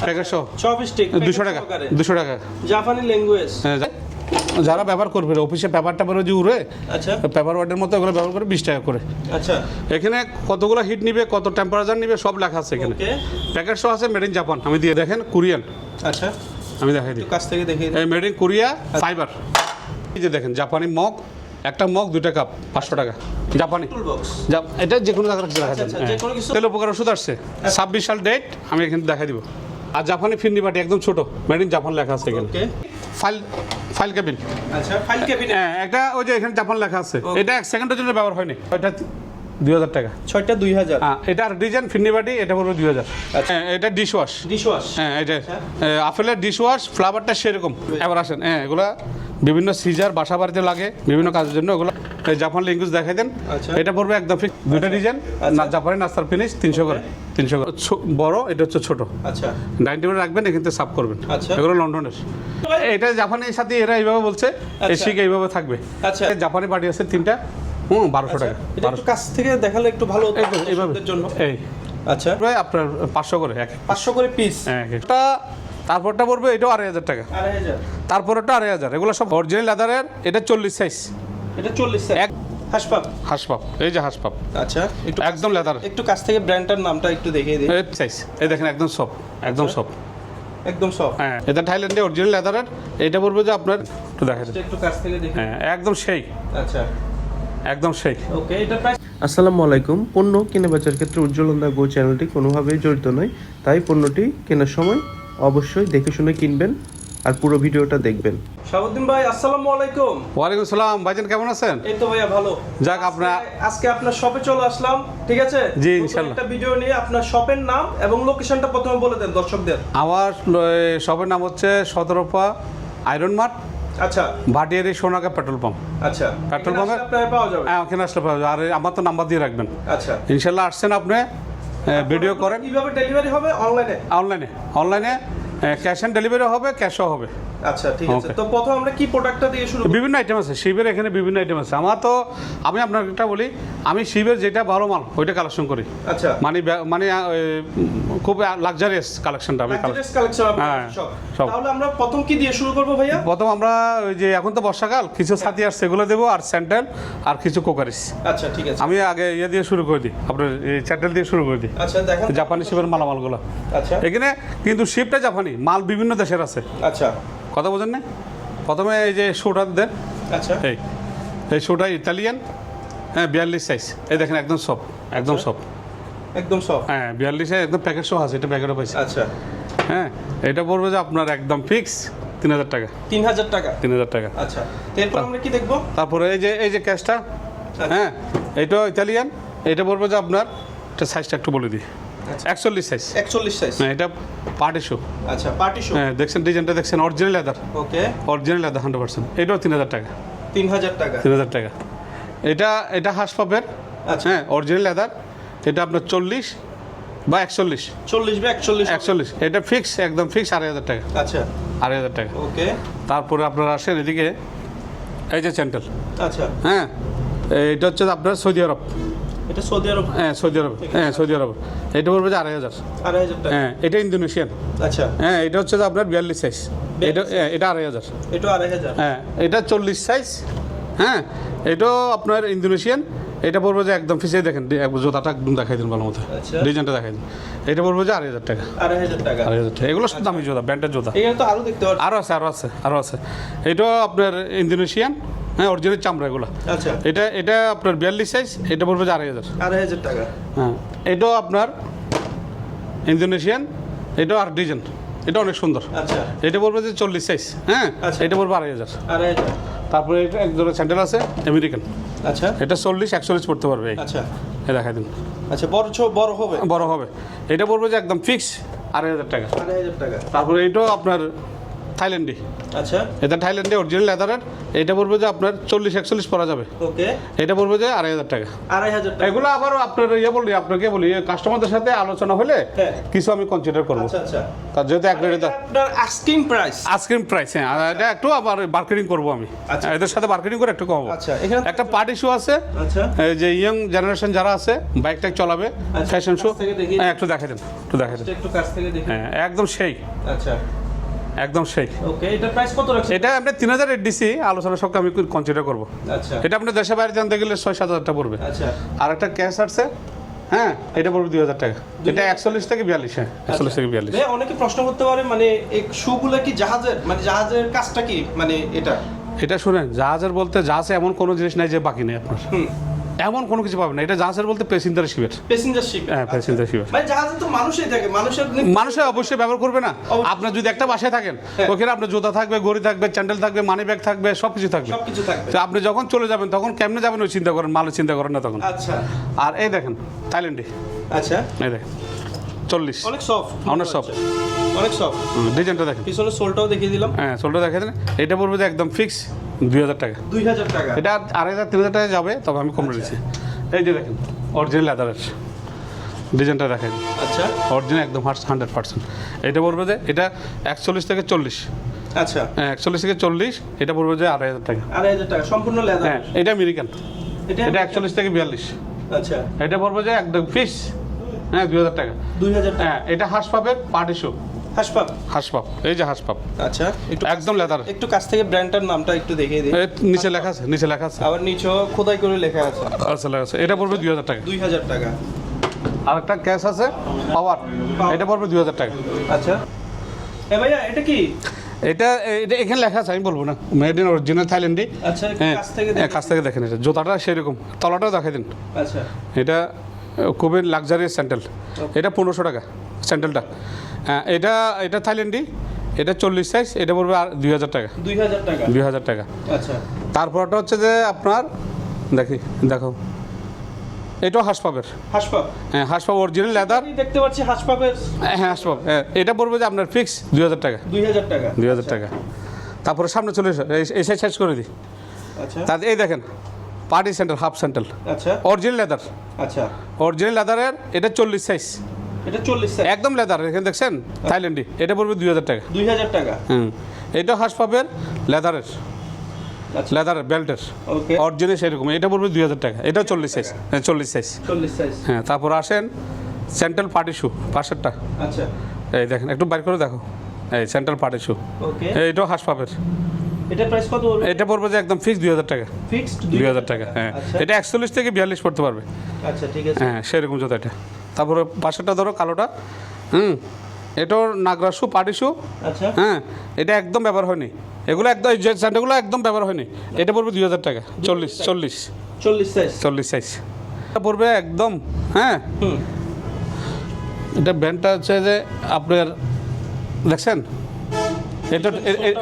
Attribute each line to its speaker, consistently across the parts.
Speaker 1: টাকা টাকা
Speaker 2: জাপানি ল্যাঙ্গুয়েজ
Speaker 1: হ্যাঁ, যারা ব্যবহার করবে অফিসে পেপার টাপার যে উড়ে
Speaker 2: আচ্ছা।
Speaker 1: পেপার ওয়ার্ডের মতো এগুলো ব্যবহার করে বিশ টাকা করে।
Speaker 2: আচ্ছা।
Speaker 1: এখানে কতগুলো হিট নিবে কত টেম্পারেচার নিবে সব লেখা আছে এখানে।
Speaker 2: ওকে
Speaker 1: প্যাকেট সহ আছে মেড ইন জাপান আমি দিয়ে দেখেন কোরিয়ান
Speaker 2: আচ্ছা।
Speaker 1: আমি দেখাই দিই।
Speaker 2: কাছ থেকে।
Speaker 1: এই মেড ইন কোরিয়া ফাইবার এই যে দেখেন জাপানি মগ একটা মগ দুইটা কাপ পাঁচশো টাকা। জাপানি
Speaker 2: টুল বক্স
Speaker 1: যা- এটা যে কোনো জায়গায় রাখা
Speaker 2: আচ্ছা,
Speaker 1: যাবে।
Speaker 2: আচ্ছা, যে কোনো কিছু-
Speaker 1: তেল উপকার ওষুধ আসছে। ছাব্বিশ সাল ডেট আমি এখানে দেখাই দিব। আর জাপানি ফিন্ডি বাটি একদম ছোট। মেড ইন জাপান লেখা আছে এখানে। ফাইল ফাইল কেবিন
Speaker 2: আচ্ছা ফাইল কেবিন
Speaker 1: হ্যাঁ একটা ওই যে এখানে জাপান লেখা আছে। এটা এক সেকেন্ডের জন্য ব্যবহার হয়নি। ওইটা দুই হাজার টাকা।
Speaker 2: ছয়টা দুই হাজার।
Speaker 1: হ্যাঁ এটা আর ডিজাইন ফিন্নিবাটি এটা পড়বে দুই হাজার।
Speaker 2: আচ্ছা।
Speaker 1: হ্যাঁ এটা ডিশ ওয়াশ
Speaker 2: ডিশ ওয়াশ
Speaker 1: হ্যাঁ এটা
Speaker 2: আচ্ছা।
Speaker 1: আপেলের ডিশ ওয়াশ ফ্লাভারটা সেরকম। এবার আসেন হ্যাঁ এগুলা বিভিন্ন সিজার বাসা বাড়িতে লাগে বিভিন্ন কাজের জন্য ওগুলো জাপান ল্যাঙ্গুয়েজ দেখাই দেন।
Speaker 2: আচ্ছা।
Speaker 1: এটা পড়বে একদম ফিক্স দুইটা ডিজাইন জাপানি নাস্তার ফিনিশ তিনশো করে তিনশো করে। বড় এটা হচ্ছে ছোট।
Speaker 2: আচ্ছা।
Speaker 1: ডাইনিং টেবিল রাখবেন এখান থেকে সাফ করবেন।
Speaker 2: আচ্ছা।
Speaker 1: এগুলো লন্ডনের। এটা জাপানের সাথে এরা এইভাবে বলছে। শিখ এইভাবে থাকবে।
Speaker 2: আচ্ছা।
Speaker 1: জাপানি বাড়ি আছে তিনটা। হুম বারোশো টাকা।
Speaker 2: এটা একটু কাছ থেকে দেখালে একটু ভালো
Speaker 1: এইভাবে।
Speaker 2: জন্য।
Speaker 1: এই।
Speaker 2: আচ্ছা।
Speaker 1: প্রায় আপনার পাঁচশো করে এক
Speaker 2: পাঁচশো করে পিস
Speaker 1: হ্যাঁ এটা তারপরটা পড়বে এটাও আড়াই হাজার টাকা। তারপরটা আড়াই হাজার। এগুলো সব অরিজিনাল লেদারের এটা চল্লিশ সাইজ
Speaker 2: এটা চল্লিশ
Speaker 1: এক-
Speaker 2: হাসপাপ।
Speaker 1: হাসপাপ। এই যে হাসপাপ।
Speaker 2: আচ্ছা একটু
Speaker 1: একদম লেদার
Speaker 2: একটু কাছ থেকে ব্র্যান্ডটার নামটা একটু দেখিয়ে দিন।
Speaker 1: এই সাইজ এই দেখেন একদম সব একদম সব
Speaker 2: একদম সব
Speaker 1: হ্যাঁ এটা থাইল্যান্ডে অরিজিনাল লেদারের এটা পড়বে যে আপনার একটু দেখা
Speaker 2: একটু কাছ থেকে দেখি।
Speaker 1: হ্যাঁ একদম সেই।
Speaker 2: আচ্ছা।
Speaker 1: একদম সেই।
Speaker 2: ওকে এটা প্রাইস
Speaker 3: আসসালামু আলাইকুম। পণ্য কেনা বেচার ক্ষেত্রে উজ্জ্বলন্দা গো চ্যানেলটি কোনোভাবেই জড়িত নয় তাই পণ্যটি কেনার সময় অবশ্যই দেখে শুনে কিনবেন আর পুরো ভিডিওটা দেখবেন।
Speaker 2: শাহাবুদ্দিন ভাই আসসালামু আলাইকুম।
Speaker 1: ওয়ালাইকুম সালাম। ভাইজান কেমন আছেন?
Speaker 2: এই তো ভাইয়া ভালো।
Speaker 1: যাক, আপনার-
Speaker 2: আজকে- আপনার শপে চলে আসলাম ঠিক আছে?
Speaker 1: জি,
Speaker 2: নতুন
Speaker 1: ইনশাল্লাহ।
Speaker 2: একটা ভিডিও নিয়ে আপনার শপের নাম এবং লোকেশনটা প্রথমে বলে দেন দর্শকদের।
Speaker 1: আমার শপের নাম হচ্ছে সতেরোপা আয়রন মার্ট।
Speaker 2: আচ্ছা।
Speaker 1: ভাটিয়ারি সোনাকা পেট্রোল পাম্প।
Speaker 2: আচ্ছা।
Speaker 1: পেট্রোল পাম্পে-
Speaker 2: পাওয়া যাবে?
Speaker 1: হ্যাঁ ওখানে আসলে পাওয়া যাবে। আর আমার তো নাম্বার দিয়ে রাখবেন।
Speaker 2: আচ্ছা।
Speaker 1: ইনশাল্লাহ আসছেন আপনি ভিডিও করেন।
Speaker 2: কীভাবে ডেলিভারি হবে? অনলাইনে
Speaker 1: অনলাইনে অনলাইনে ক্যাশ অন ডেলিভারি হবে ক্যাশও হবে।
Speaker 2: আচ্ছা ঠিক আছে। তো প্রথম আমরা কি প্রোডাক্টটা দিয়ে শুরু
Speaker 1: বিভিন্ন আইটেম আছে শিবের এখানে বিভিন্ন আইটেম আছে। আমার তো আমি আপনার একটা বলি আমি শিবের যেটা ভালো মাল ওইটা কালেকশন করি।
Speaker 2: আচ্ছা।
Speaker 1: মানে মানে খুব লাক্সারিয়াস কালেকশনটা আমি
Speaker 2: আপনার
Speaker 1: হ্যাঁ।
Speaker 2: তাহলে আমরা প্রথম কি দিয়ে শুরু করব ভাইয়া?
Speaker 1: প্রথম আমরা ওই যে এখন তো বর্ষাকাল কিছু ছাতি আর সেগুলো দেবো আর স্যান্ডেল আর কিছু কোকারিস
Speaker 2: আচ্ছা ঠিক আছে।
Speaker 1: আমি আগে ইয়ে দিয়ে শুরু করে দিই আপনার স্যান্ডেল দিয়ে শুরু করে দিই।
Speaker 2: আচ্ছা দেখেন।
Speaker 1: জাপানি শিবের মালামালগুলো।
Speaker 2: আচ্ছা।
Speaker 1: এখানে কিন্তু শিপটা জাপানি। মাল বিভিন্ন দেশের আছে।
Speaker 2: আচ্ছা।
Speaker 1: কথা বোঝেন না? প্রথমে এই যে শুটা দেন।
Speaker 2: আচ্ছা।
Speaker 1: এই এই শুটা ইতালিয়ান হ্যাঁ বিয়াল্লিশ সাইজ এই দেখেন একদম সব একদম সব
Speaker 2: একদম সব
Speaker 1: হ্যাঁ বিয়াল্লিশ সাইজ একদম প্যাকেট সহ আছে এটা প্যাকেটও পাইছে।
Speaker 2: আচ্ছা।
Speaker 1: হ্যাঁ এটা পড়বে যে আপনার একদম ফিক্স তিন হাজার টাকা।
Speaker 2: তিন হাজার টাকা?
Speaker 1: তিন হাজার টাকা।
Speaker 2: আচ্ছা। এরপর আমরা কি দেখব?
Speaker 1: তারপরে এই যে এই যে ক্যাশটা হ্যাঁ এইটাও ইতালিয়ান এটা পড়বে যে আপনার এটা সাইজটা একটু বলে দিই।
Speaker 2: আচ্ছা।
Speaker 1: একচল্লিশ সাইজ
Speaker 2: একচল্লিশ সাইজ
Speaker 1: হ্যাঁ এটা পার্টি শো
Speaker 2: আচ্ছা পার্টি শো
Speaker 1: হ্যাঁ দেখছেন ডিজাইনটা দেখছেন original leather
Speaker 2: okay
Speaker 1: original leather hundred percent এটাও তিন হাজার টাকা।
Speaker 2: তিন হাজার টাকা।
Speaker 1: তিন হাজার টাকা। এটা এটা হাঁস
Speaker 2: আচ্ছা।
Speaker 1: হ্যাঁ অরিজিনাল লেদার এটা আপনার চল্লিশ বা একচল্লিশ।
Speaker 2: চল্লিশ বা একচল্লিশ।
Speaker 1: একচল্লিশ। এটা ফিক্স একদম ফিক্স আড়াই হাজার টাকা।
Speaker 2: আচ্ছা।
Speaker 1: আড়াই হাজার টাকা।
Speaker 2: ওকে
Speaker 1: তারপরে আপনারা আসেন এদিকে এই যে চ্যান্টেল
Speaker 2: আচ্ছা।
Speaker 1: হ্যাঁ এটা হচ্ছে আপনার সৌদি আরব।
Speaker 2: এটা সৌদি আরব?
Speaker 1: হ্যাঁ সৌদি আরব। হ্যাঁ সৌদি আরব। এটা পড়বে যে আড়াই হাজার।
Speaker 2: আড়াই হাজার টাকা।
Speaker 1: হ্যাঁ এটা ইন্দোনেশিয়ান।
Speaker 2: আচ্ছা।
Speaker 1: হ্যাঁ এটা হচ্ছে যে আপনার বিয়াল্লিশ সাইজ এটা হ্যাঁ, এটা আড়াই হাজার।
Speaker 2: এটা আড়াই হাজার?
Speaker 1: হ্যাঁ এটা চল্লিশ সাইজ হ্যাঁ এটাও আপনার ইন্দোনেশিয়ান। এটা পড়বে যে একদম ফিসে দেখেন জোতাটা একদম দেখাই দিন ভালো মতো।
Speaker 2: আচ্ছা।
Speaker 1: ডিজাইনটা দেখাই দিন। এটা পড়বে যে আড়াই হাজার টাকা।
Speaker 2: আড়াই হাজার টাকা।
Speaker 1: আড়াই হাজার টাকা। এগুলো সব দামি জোতা ব্যান্ডের জোতা।
Speaker 2: তো আরও দেখতে
Speaker 1: আরও আছে আরও আছে আরও আছে। এটাও আপনার ইন্দোনেশিয়ান। হ্যাঁ অরিজিনাল চামড়া এগুলো।
Speaker 2: আচ্ছা।
Speaker 1: এটা এটা আপনার বিয়াল্লিশ সাইজ এটা পড়বে যে আড়াই হাজার।
Speaker 2: আড়াই হাজার টাকা।
Speaker 1: হ্যাঁ এটাও আপনার ইন্দোনেশিয়ান এটাও আর ডিজাইন এটা অনেক সুন্দর।
Speaker 2: আচ্ছা।
Speaker 1: এটা পড়বে যে চল্লিশ সাইজ হ্যাঁ
Speaker 2: আচ্ছা।
Speaker 1: এটা পড়বে আড়াই হাজার।
Speaker 2: আড়াই হাজার।
Speaker 1: তারপরে এটা এক জোড়া স্যান্ডেল আছে আমেরিকান।
Speaker 2: আচ্ছা।
Speaker 1: এটা চল্লিশ একচল্লিশ পড়তে পারবে।
Speaker 2: আচ্ছা।
Speaker 1: এই দেখাই দিন।
Speaker 2: আচ্ছা বড় ছো বড় হবে?
Speaker 1: বড় হবে। এটা পড়বে যে একদম ফিক্স আড়াই হাজার টাকা।
Speaker 2: আড়াই হাজার টাকা।
Speaker 1: তারপরে এইটাও আপনার থাইল্যান্ডি।
Speaker 2: আচ্ছা।
Speaker 1: এটা থাইল্যান্ডে অরিজিনাল লেদারের এটা পড়বে যে আপনার চল্লিশ একচল্লিশ পরা যাবে।
Speaker 2: ওকে।
Speaker 1: এটা পড়বে যে আড়াই হাজার টাকা।
Speaker 2: আড়াই হাজার টাকা।
Speaker 1: এগুলো আবার আপনার ইয়ে বলি আপনাকে বলি কাস্টমারদের সাথে আলোচনা হলে
Speaker 2: হ্যাঁ।
Speaker 1: কিছু আমি কনসিডার করব।
Speaker 2: আচ্ছা আচ্ছা।
Speaker 1: তার যেহেতু এক রেটে
Speaker 2: আস্কিং প্রাইস
Speaker 1: আইসক্রিম প্রাইস হ্যাঁ। এটা একটু আবার মার্কেটিং করব আমি।
Speaker 2: আচ্ছা।
Speaker 1: এদের সাথে মার্কেটিং করে একটু কমাবো।
Speaker 2: আচ্ছা, এখানে-
Speaker 1: একটা পার্টি শো আছে।
Speaker 2: আচ্ছা।
Speaker 1: এই যে ইয়ং জেনারেশন যারা আছে বাইক টাইক চলাবে ফ্যাশন শো হ্যাঁ একটু দেখাই দেন একটু দেখাই দেন।
Speaker 2: একটু কাছ থেকে দেখি
Speaker 1: হ্যাঁ একদম সেই।
Speaker 2: আচ্ছা।
Speaker 1: একদম সেই।
Speaker 2: ওকে এটা প্রাইস কত রাখছেন?
Speaker 1: এটা আপনি তিন হাজার রেট দিছি আলোচনা সবকে আমি কনসিডার করব।
Speaker 2: আচ্ছা।
Speaker 1: এটা আপনি দেশে বাইরে জানতে গেলে ছয় সাত হাজার টাকা পড়বে।
Speaker 2: আচ্ছা।
Speaker 1: আর একটা ক্যাশ আছে হ্যাঁ এটা পড়বে দুই হাজার টাকা। এটা একচল্লিশ থেকে বিয়াল্লিশ হ্যাঁ একচল্লিশ থেকে বিয়াল্লিশ।
Speaker 2: অনেকে প্রশ্ন করতে পারে মানে এই শুগুলো কি জাহাজের? মানে জাহাজের কাজটা কি মানে এটা?
Speaker 1: এটা শুনেন জাহাজের বলতে জাহাজে এমন কোনো জিনিস নাই যে বাকি নেই আপনার। এমন কোনো কিছু পাবে না। এটা জাহাজের বলতে প্যাসেঞ্জার শিপের
Speaker 2: প্যাসেঞ্জার শিপ
Speaker 1: হ্যাঁ প্যাসেঞ্জার শিপের
Speaker 2: মানে জাহাজে তো মানুষই থাকে মানুষের
Speaker 1: মানুষে অবশ্যই ব্যবহার করবে না। আপনার যদি একটা বাসায় থাকেন
Speaker 2: হ্যাঁ।
Speaker 1: ওখানে আপনার জুতা থাকবে গড়ি থাকবে চ্যান্ডেল থাকবে মানি ব্যাগ থাকবে সব কিছু থাকবে।
Speaker 2: সবকিছু থাকবে।
Speaker 1: তো আপনি যখন চলে যাবেন তখন কেমনে যাবেন ওই চিন্তা করেন? মালের চিন্তা করেন না তখন।
Speaker 2: আচ্ছা।
Speaker 1: আর এই দেখেন থাইল্যান্ডে
Speaker 2: আচ্ছা।
Speaker 1: এই দেখেন চল্লিশ।
Speaker 2: অনেক সফট
Speaker 1: অনেক soft।
Speaker 2: অনেক সফট
Speaker 1: ডিজাইনটা দেখেন।
Speaker 2: পিছনে সোলটাও দেখিয়ে দিলাম।
Speaker 1: হ্যাঁ সোলটা দেখে দেন। এটা পড়বে একদম ফিক্স দুই হাজার টাকা।
Speaker 2: দুই হাজার টাকা।
Speaker 1: এটা আড়াই হাজার তিন হাজার টাকা যাবে তবে আমি কম রেখেছি। এই যে দেখেন অরিজিনাল লেদারের ডিজাইনটা দেখেন।
Speaker 2: আচ্ছা।
Speaker 1: অরিজিনাল একদম হান্ড্রেড পার্সেন্ট এটা পড়বে যে এটা একচল্লিশ থেকে চল্লিশ।
Speaker 2: আচ্ছা।
Speaker 1: হ্যাঁ একচল্লিশ থেকে চল্লিশ এটা পড়বে যে আড়াই হাজার টাকা।
Speaker 2: আড়াই হাজার টাকা সম্পূর্ণ লেদার
Speaker 1: হ্যাঁ এটা আমেরিকান
Speaker 2: এটা
Speaker 1: একচল্লিশ থেকে বিয়াল্লিশ।
Speaker 2: আচ্ছা।
Speaker 1: এটা পড়বে যে একদম ফিক্স হ্যাঁ দুই হাজার টাকা।
Speaker 2: দুই হাজার টাকা।
Speaker 1: হ্যাঁ এটা হাঁস পাপের পার্টি শো
Speaker 2: হাসপাত
Speaker 1: হাঁস এই যে হাঁস পাপ
Speaker 2: আচ্ছা একটু
Speaker 1: একদম লেদার
Speaker 2: একটু কাছ থেকে ব্র্যান্ডটার নামটা একটু দেখিয়ে দিই।
Speaker 1: নিচে লেখা আছে নিচে লেখা আছে।
Speaker 2: আবার নিচেও খোদাই করে লেখা আছে।
Speaker 1: আচ্ছা লেখা আছে। এটা পড়বে দুই হাজার টাকা।
Speaker 2: দুই হাজার টাকা।
Speaker 1: আর একটা ক্যাশ আছে পাওয়ার। এটা পড়বে দুই হাজার টাকা।
Speaker 2: আচ্ছা। এ ভাইয়া এটা কি?
Speaker 1: এটা এটা এখানে লেখা আছে আমি বলব না। মেড ইন অরিজিনাল থাইল্যান্ডি
Speaker 2: আচ্ছা
Speaker 1: হ্যাঁ
Speaker 2: কাছ থেকে
Speaker 1: হ্যাঁ। কাছ থেকে দেখেন এটা। জুতাটা সেরকম। তলাটাও দেখাই দিন।
Speaker 2: আচ্ছা।
Speaker 1: এটা খুবই লাক্সারিয়াস স্যান্ডেল এটা পনেরোশো টাকা স্যান্ডেলটা এটা এটা থাইল্যান্ডি এটা চল্লিশ সাইজ এটা পড়বে আর দুই হাজার টাকা।
Speaker 2: দুই হাজার টাকা?
Speaker 1: দুই হাজার টাকা।
Speaker 2: আচ্ছা।
Speaker 1: তারপরটা হচ্ছে যে আপনার দেখি দেখো। এটাও হাঁসপাপের
Speaker 2: হাসপাত
Speaker 1: হ্যাঁ হাঁসপাপ অরিজিনাল লেদার
Speaker 2: দেখতে পাচ্ছি হাসপাতের
Speaker 1: হ্যাঁ হ্যাঁ এটা পড়বে যে আপনার ফিক্স দুই হাজার টাকা।
Speaker 2: দুই হাজার টাকা।
Speaker 1: দুই হাজার টাকা। তারপরে সামনে চলে এসো। এই- সাইজ সাইজ করে দিই।
Speaker 2: আচ্ছা।
Speaker 1: তার এই দেখেন পার্টি স্যান্ডেল হাফ স্যান্ডেল
Speaker 2: আচ্ছা।
Speaker 1: অরিজিনাল লেদার
Speaker 2: আচ্ছা।
Speaker 1: অরিজিনাল লেদারের এটা চল্লিশ সাইজ
Speaker 2: এটা চল্লিশ
Speaker 1: একদম লেদার এখানে দেখছেন? থাইল্যান্ডি। এটা পড়বে দুই হাজার টাকা।
Speaker 2: দুই হাজার টাকা।
Speaker 1: হুম। এটা হাঁস পাবের লেদারের।
Speaker 2: আচ্ছা।
Speaker 1: লেদারের বেল্টের। অরিজিনাল সেরকম। এটা পড়বে দুই হাজার টাকা। এটাও চল্লিশ সাইজ হ্যাঁ চল্লিশ সাইজ
Speaker 2: চল্লিশ সাইজ
Speaker 1: হ্যাঁ তারপর আসেন সেন্ট্রাল পার্টি শু পাশেরটা।
Speaker 2: আচ্ছা।
Speaker 1: এই দেখেন একটু বাইর করে দেখো। এই সেন্ট্রাল পার্টি শু
Speaker 2: ওকে।
Speaker 1: এইটাও হাঁস পাবের
Speaker 2: এটা প্রাইস কত পড়বে?
Speaker 1: এটা পড়বে যে একদম ফিক্স দুই হাজার টাকা।
Speaker 2: ফিক্সড
Speaker 1: দুই হাজার টাকা। হ্যাঁ।
Speaker 2: আচ্ছা।
Speaker 1: এটা একচল্লিশ থেকে বিয়াল্লিশ পড়তে পারবে।
Speaker 2: আচ্ছা ঠিক আছে।
Speaker 1: হ্যাঁ সেরকম জুতো এটা। তারপরে পাশেরটা ধরো কালোটা। হুম এটাও নাগরা শু পাটি শু
Speaker 2: আচ্ছা।
Speaker 1: হ্যাঁ এটা একদম ব্যবহার হয়নি। এগুলো একদম স্যান্ডেলগুলো একদম ব্যবহার হয়নি। এটা পড়বে দুই হাজার টাকা। চল্লিশ চল্লিশ।
Speaker 2: চল্লিশ সাইজ
Speaker 1: চল্লিশ সাইজ এটা পড়বে একদম হ্যাঁ। এটা ব্যান্ডটা হচ্ছে যে আপনার দেখছেন? এটা এ-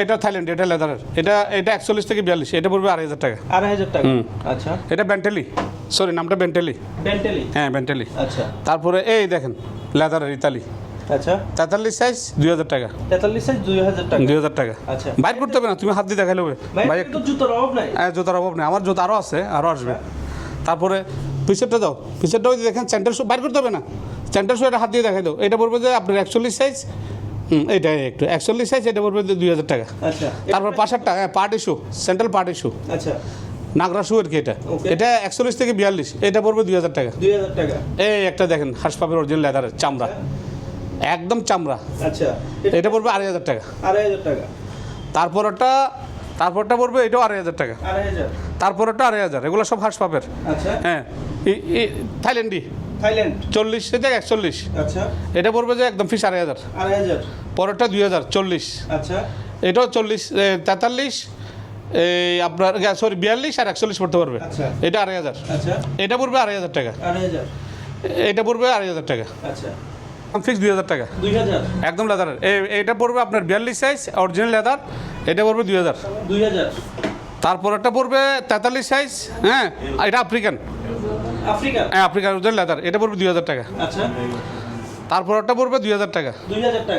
Speaker 1: এটা থাইল্যান্ড এটা লেদারের। এটা এটা একচল্লিশ থেকে বিয়াল্লিশ এটা পড়বে আড়াই হাজার টাকা।
Speaker 2: আড়াই হাজার টাকা। আচ্ছা।
Speaker 1: এটা ব্যান্টেলি সরি নামটা ব্যান্টেলি
Speaker 2: বেন্টেলি?
Speaker 1: হ্যাঁ বেন্টেলি।
Speaker 2: আচ্ছা।
Speaker 1: তারপরে এই দেখেন লেদারের ইতালি।
Speaker 2: আচ্ছা।
Speaker 1: তেতাল্লিশ সাইজ দুই হাজার টাকা।
Speaker 2: তেতাল্লিশ সাইজ দুই হাজার টাকা?
Speaker 1: দুই হাজার টাকা।
Speaker 2: আচ্ছা।
Speaker 1: বাইর করতে হবে না তুমি হাত দিয়ে দেখালে হবে
Speaker 2: ভাই তো জুতোর অভাব নাই।
Speaker 1: হ্যাঁ জুতার অভাব নেই। আমার জুতা আরও আছে আরও আসবে। তারপরে পিছেরটা দাও। পিছেরটা ওই দেখেন স্যান্ডেল শু বাইর করতে হবে না। স্যান্ডেল শু এটা হাত দিয়ে দেখাই দাও। এটা বলবে যে আপনার একচল্লিশ সাইজ হুম এইটাই একটু। একচল্লিশ সাইজ এটা পড়বে দুই হাজার টাকা।
Speaker 2: আচ্ছা।
Speaker 1: তারপর পাশেরটা হ্যাঁ party shoe central party shoe
Speaker 2: আচ্ছা।
Speaker 1: নাগরা শু আর কি এটা? এটা একচল্লিশ থেকে বিয়াল্লিশ। এটা পড়বে দুই হাজার টাকা।
Speaker 2: দুই হাজার টাকা।
Speaker 1: এই একটা দেখেন হাসপাপের অরিজিনাল লেদারের চামড়া। একদম চামড়া।
Speaker 2: আচ্ছা।
Speaker 1: এটা পড়বে আড়াই হাজার টাকা।
Speaker 2: আড়াই হাজার টাকা।
Speaker 1: তারপরটা তারপরটা পড়বে এটাও আড়াই হাজার টাকা। তারপরটা আড়াই হাজার। এগুলো সব হাঁস পাপের
Speaker 2: আচ্ছা।
Speaker 1: হ্যাঁ। থাইল্যান্ডি।
Speaker 2: থাইল্যান্ড।
Speaker 1: চল্লিশ থেকে একচল্লিশ।
Speaker 2: আচ্ছা।
Speaker 1: এটা পড়বে যে একদম ফিস আড়াই হাজার।
Speaker 2: আড়াই হাজার।
Speaker 1: পরেরটা দুই হাজার চল্লিশ।
Speaker 2: আচ্ছা।
Speaker 1: এটাও চল্লিশ তেতাল্লিশ। এই আপনার সরি বিয়াল্লিশ আর একচল্লিশ পড়তে পারবে।
Speaker 2: আচ্ছা।
Speaker 1: এটা আড়াই হাজার।
Speaker 2: আচ্ছা।
Speaker 1: এটা পড়বে আড়াই হাজার টাকা। এটা পড়বে আড়াই হাজার টাকা।
Speaker 2: আচ্ছা।
Speaker 1: ফিক্স দুই হাজার টাকা। একদম লেদারের এটা পড়বে আপনার বিয়াল্লিশ সাইজ অরিজিনাল লেদার এটা পড়বে দুই হাজার। তারপর একটা পড়বে তেতাল্লিশ সাইজ হ্যাঁ? এটা আফ্রিকান
Speaker 2: আফ্রিকা
Speaker 1: হ্যাঁ আফ্রিকান অরিজিনাল লেদার এটা পড়বে দুই হাজার টাকা।
Speaker 2: আচ্ছা।
Speaker 1: তারপরটা পড়বে দুই হাজার টাকা।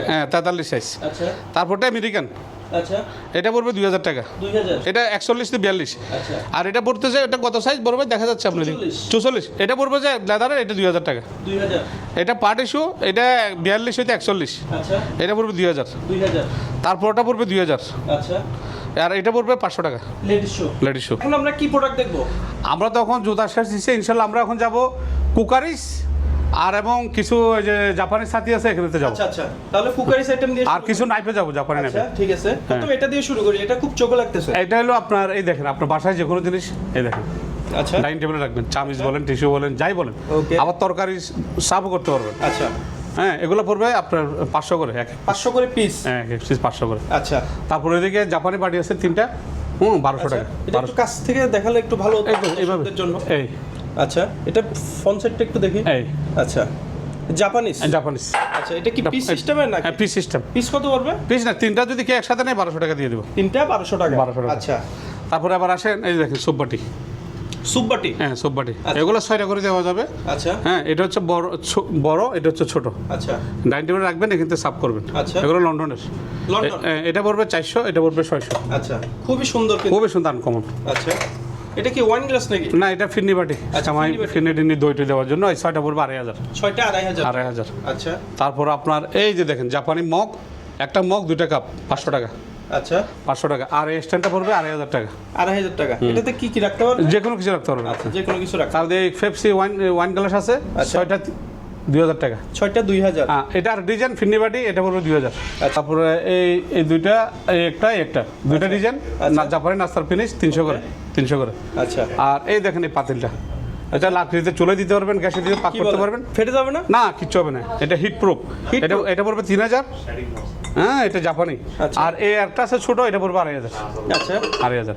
Speaker 1: হ্যাঁ তেতাল্লিশ সাইজ
Speaker 2: আচ্ছা।
Speaker 1: তারপরটা আমেরিকান
Speaker 2: আচ্ছা।
Speaker 1: এটা পড়বে দুই হাজার টাকা। এটা একচল্লিশ থেকে বিয়াল্লিশ।
Speaker 2: আচ্ছা।
Speaker 1: আর এটা পড়তে পড়তেছে এটা কত সাইজ পড়বে দেখা যাচ্ছে আপনার
Speaker 2: 44
Speaker 1: চৌচল্লিশ। এটা পড়বে যে লেদারের এটা দুই হাজার টাকা। এটা পার্ট ইস্যু এটা বিয়াল্লিশ হইতে একচল্লিশ।
Speaker 2: আচ্ছা।
Speaker 1: এটা পড়বে দুই হাজার। তারপরটা পড়বে দুই হাজার।
Speaker 2: আচ্ছা।
Speaker 1: আর এটা পড়বে পাঁচশো টাকা।
Speaker 2: লেডিস শো এখন আমরা কি প্রোডাক্ট দেখব?
Speaker 1: আমরা তখন জুতা শেষ দিচ্ছি ইনশাল্লাহ আমরা এখন যাব কুকারিস আর এবং কিছু ওই যে জাপানি সাথী আছে এখানেতে যাব।
Speaker 2: আচ্ছা আচ্ছা। তাহলে কুকারিস আইটেম দিয়ে
Speaker 1: আর কিছু। নাইপে যাব জাপানি নাইপে
Speaker 2: আচ্ছা ঠিক আছে।
Speaker 1: হ্যাঁ।
Speaker 2: তো এটা দিয়ে শুরু করি। এটা খুব চোখে লাগতেছে।
Speaker 1: এটা হলো আপনার এই দেখেন আপনার বাসায় যে কোনো জিনিস এই দেখেন।
Speaker 2: আচ্ছা।
Speaker 1: ডাইনিং টেবিলে রাখবেন চামিচ বলেন টিস্যু বলেন যাই বলেন. আবার তরকারি সার্ভও করতে পারবেন।
Speaker 2: আচ্ছা।
Speaker 1: হ্যাঁ এগুলো পড়বে আপনার পাঁচশো করে এক
Speaker 2: পাঁচশো করে পিস
Speaker 1: হ্যাঁ এক পিস পাঁচশো করে।
Speaker 2: আচ্ছা।
Speaker 1: তারপরে এদিকে জাপানি বাড়ি আছে তিনটা। হুম বারোশো
Speaker 2: আচ্ছা,
Speaker 1: টাকা বারোশো।
Speaker 2: কাছ থেকে দেখালে একটু ভালো
Speaker 1: এইভাবে।
Speaker 2: জন্য।
Speaker 1: এই।
Speaker 2: আচ্ছা এটা ফোন সেটটা একটু দেখি।
Speaker 1: এই।
Speaker 2: আচ্ছা জাপানিজ?
Speaker 1: জাপানিজ।
Speaker 2: আচ্ছা এটা কি পিস সিস্টেমের নাকি?
Speaker 1: হ্যাঁ পিস সিস্টেম
Speaker 2: পিস কত পড়বে?
Speaker 1: পিস না তিনটা যদি কেউ একসাথে নেয় বারোশো টাকা দিয়ে দেবো।
Speaker 2: তিনটা বারোশো টাকা।
Speaker 1: 1200 টাকা।
Speaker 2: আচ্ছা।
Speaker 1: তারপরে আবার আসেন এই দেখেন সুপবাটি
Speaker 2: সুপবাটি
Speaker 1: হ্যাঁ সুপবাটি
Speaker 2: আচ্ছা।
Speaker 1: এগুলো ছয়টা করে দেওয়া যাবে।
Speaker 2: আচ্ছা।
Speaker 1: হ্যাঁ এটা হচ্ছে বড় বড় এটা হচ্ছে ছোট।
Speaker 2: আচ্ছা।
Speaker 1: ডাইনিং টেবিলে রাখবেন এখান সাফ করবেন।
Speaker 2: আচ্ছা।
Speaker 1: এগুলো লন্ডনের।
Speaker 2: লন্ডন?
Speaker 1: এটা পড়বে চারশো এটা পড়বে ছয়শো।
Speaker 2: আচ্ছা। খুবই সুন্দর
Speaker 1: খুবই সুন্দর কমন
Speaker 2: আচ্ছা। এটা কি ওয়ান গ্লাস নাকি?
Speaker 1: না এটা ফিরনি বাটি।
Speaker 2: আচ্ছা,
Speaker 1: আমি
Speaker 2: ফিরনি বাটি।
Speaker 1: দইটা দেওয়ার জন্য এই ছয়টা পড়বে আড়াই হাজার।
Speaker 2: ছয়টা আড়াই হাজার?
Speaker 1: আড়াই হাজার।
Speaker 2: আচ্ছা।
Speaker 1: তারপর আপনার এই যে দেখেন জাপানি মগ একটা মগ দুইটা কাপ পাঁচশো টাকা।
Speaker 2: আচ্ছা।
Speaker 1: পাঁচশো টাকা। আর এই স্ট্যান্ডটা পড়বে আড়াই হাজার টাকা।
Speaker 2: আড়াই হাজার টাকা। এটাতে কি কি রাখতে পারবে
Speaker 1: যে কোনো কিছু রাখতে পারবেন।
Speaker 2: আচ্ছা যে কোনো কিছু রাখতে
Speaker 1: এই ফেপসি ওয়াইন ওয়াইন গ্লাস আছে।
Speaker 2: আচ্ছা।
Speaker 1: ছয়টা দুই হাজার টাকা।
Speaker 2: ছয়টা দুই হাজার।
Speaker 1: হ্যাঁ এটা আর ডিজাইন বাটি এটা পড়বে দুই হাজার।
Speaker 2: আচ্ছা।
Speaker 1: তারপরে এই এই দুইটা এই একটা একটা। দুইটা
Speaker 2: আচ্ছা।
Speaker 1: ডিজাইন
Speaker 2: আচ্ছা।
Speaker 1: জাপানি নাস্তার ফিনিশ তিনশো করে তিনশো করে।
Speaker 2: আচ্ছা।
Speaker 1: আর এই দেখেন এই পাতিলটা। এটা লাকড়িতে চলে দিতে পারবেন গ্যাসে পাক করতে পারবেন।
Speaker 2: ফেটে যাবে না?
Speaker 1: না কিচ্ছু হবে না। এটা হিট প্রুফ এটা এটা পড়বে তিন হাজার। হ্যাঁ এটা জাপানি। আর এই একটা আছে ছোটো এটা পড়বে আড়াই হাজার।
Speaker 2: আচ্ছা।
Speaker 1: আড়াই হাজার।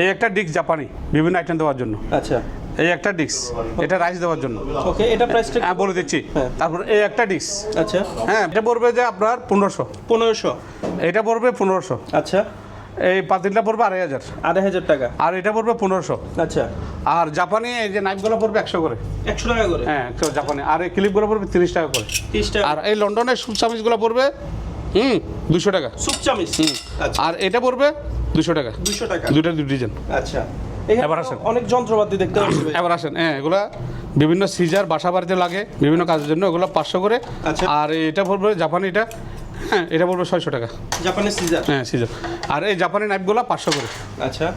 Speaker 1: এই একটা ডিস্ক জাপানি বিভিন্ন আইটেম দেওয়ার জন্য।
Speaker 2: আচ্ছা।
Speaker 1: এই একটা ডিস্ক এটা রাইস দেওয়ার জন্য।
Speaker 2: ওকে এটা প্রাইসটা
Speaker 1: হ্যাঁ বলে দিচ্ছি।
Speaker 2: হ্যাঁ।
Speaker 1: তারপর এই একটা ডিস্ক
Speaker 2: আচ্ছা।
Speaker 1: হ্যাঁ এটা পড়বে যে আপনার পনেরোশো।
Speaker 2: পনেরোশো।
Speaker 1: এটা পড়বে পনেরোশো।
Speaker 2: আচ্ছা।
Speaker 1: এই পাতিলটা পড়বে আড়াই হাজার।
Speaker 2: আড়াই হাজার টাকা।
Speaker 1: আর এটা পড়বে পনেরোশো।
Speaker 2: আচ্ছা।
Speaker 1: আর জাপানি এই যে নাইফগুলো পড়বে একশো করে।
Speaker 2: একশো টাকা করে?
Speaker 1: হ্যাঁ জাপানি। আর এই ক্লিপগুলো পড়বে তিরিশ টাকা করে।
Speaker 2: তিরিশ টাকা
Speaker 1: আর এই লন্ডনের সুপ চামিচগুলো পড়বে হুম দুশো টাকা।
Speaker 2: সুপ চামিচ আচ্ছা।
Speaker 1: আর এটা পড়বে দুশো টাকা।
Speaker 2: দুশো টাকা।
Speaker 1: দুইটা দুই ডিজাইন।
Speaker 2: আচ্ছা।
Speaker 1: এবার আসেন।
Speaker 2: অনেক যন্ত্রপাতি দেখতে পাচ্ছি।
Speaker 1: এবার আসেন। হ্যাঁ এগুলা বিভিন্ন সিজার বাসা বাড়িতে লাগে বিভিন্ন কাজের জন্য ওগুলো পাঁচশো করে।
Speaker 2: আচ্ছা।
Speaker 1: আর এটা পড়বে জাপানি এটা। হ্যাঁ এটা পড়বে ছয়শো টাকা।
Speaker 2: জাপানি সিজার।
Speaker 1: হ্যাঁ সিজার। আর এই জাপানি নাইফগুলো পাঁচশো করে।
Speaker 2: আচ্ছা।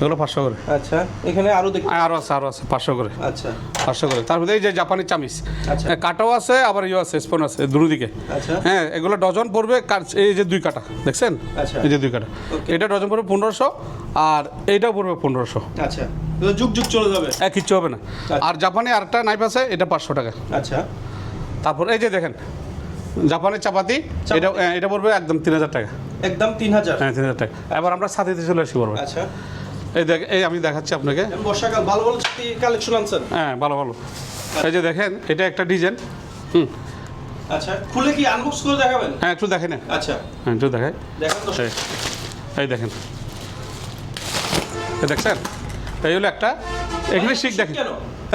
Speaker 1: এগুলো পাঁচশো করে।
Speaker 2: আচ্ছা এখানে আরও দেখ।
Speaker 1: আরও আছে আরও আছে পাঁচশো করে।
Speaker 2: আচ্ছা।
Speaker 1: পাঁচশো করে। তারপরে এই যে জাপানি চামিচ
Speaker 2: আচ্ছা।
Speaker 1: হ্যাঁ, কাটাও আছে আবার ইয়ে আছে স্পন আছে দুদিকে
Speaker 2: আচ্ছা।
Speaker 1: হ্যাঁ এগুলো ডজন পড়বে এই যে দুই কাটা দেখছেন?
Speaker 2: আচ্ছা।
Speaker 1: এই যে দুই কাটা। এটা ডজন পড়বে পনেরোশো আর এইটাও পড়বে পনেরোশো।
Speaker 2: আচ্ছা। যুগ যুগ চলে যাবে।
Speaker 1: এক কিচ্ছু হবে না। আর জাপানি আরেকটা নাইফ আছে এটা পাঁচশো টাকা।
Speaker 2: আচ্ছা।
Speaker 1: তারপর এই যে দেখেন জাপানের চাপাতি
Speaker 2: চাপাতি।
Speaker 1: এটা হ্যাঁ, এটা পড়বে একদম তিন হাজার টাকা।
Speaker 2: একদম তিন হাজার।
Speaker 1: হ্যাঁ তিন হাজার টাকা। এবার আমরা সাথে চলে আসি পড়বে
Speaker 2: আচ্ছা।
Speaker 1: এই দেখ এই আমি দেখাচ্ছি আপনাকে।
Speaker 2: বর্ষাকাল ভালো ভালো কালেকশন আনছেন?
Speaker 1: হ্যাঁ ভালো ভালো। এই যে দেখেন এটা একটা ডিজাইন। হুম।
Speaker 2: আচ্ছা খুলে কি আনবক্স করে দেখাবেন?
Speaker 1: হ্যাঁ একটু দেখেন।
Speaker 2: আচ্ছা।
Speaker 1: হ্যাঁ একটু দেখাই
Speaker 2: দেখেন তো।
Speaker 1: এই দেখেন। দেখছেন? এই হলো একটা এখানে শিখ দেখেন।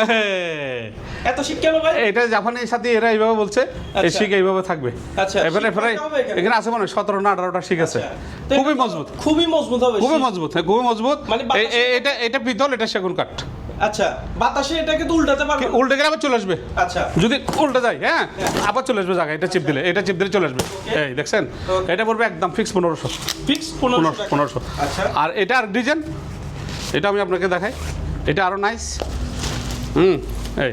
Speaker 1: হ্যাঁ।
Speaker 2: এত শীত কেন ভাই?
Speaker 1: এটা জাপানের সাথে এরা এইভাবে বলছে এই
Speaker 2: আচ্ছা।
Speaker 1: শিখ এইভাবে থাকবে।
Speaker 2: আচ্ছা,
Speaker 1: এবারে
Speaker 2: শিখ
Speaker 1: প্রায়
Speaker 2: এখানে?
Speaker 1: আছে মানে সতেরো না আঠারোটা শিখ আছে।
Speaker 2: আচ্ছা।
Speaker 1: খুবই মজবুত।
Speaker 2: খুবই মজবুত হবে
Speaker 1: খুবই মজবুত হ্যাঁ খুবই মজবুত।
Speaker 2: মানে
Speaker 1: এটা এটা পিতল এটা সেগুন কাঠ।
Speaker 2: আচ্ছা বাতাসে এটাকে তো উল্টাতে পারবে
Speaker 1: উল্টে গেলে আবার চলে আসবে।
Speaker 2: আচ্ছা।
Speaker 1: যদি উল্টে যায় হ্যাঁ আবার চলে আসবে জায়গায় এটা চিপ দিলে এটা চিপ দিলে চলে আসবে। এই দেখছেন? এটা পড়বে একদম ফিক্স পনেরোশো।
Speaker 2: ফিক্স পনেরোশো
Speaker 1: পনেরোশো পনেরোশো।
Speaker 2: আচ্ছা।
Speaker 1: আর এটা আর ডিজাইন এটা আমি আপনাকে দেখাই। এটা আরও নাইস হুম। এই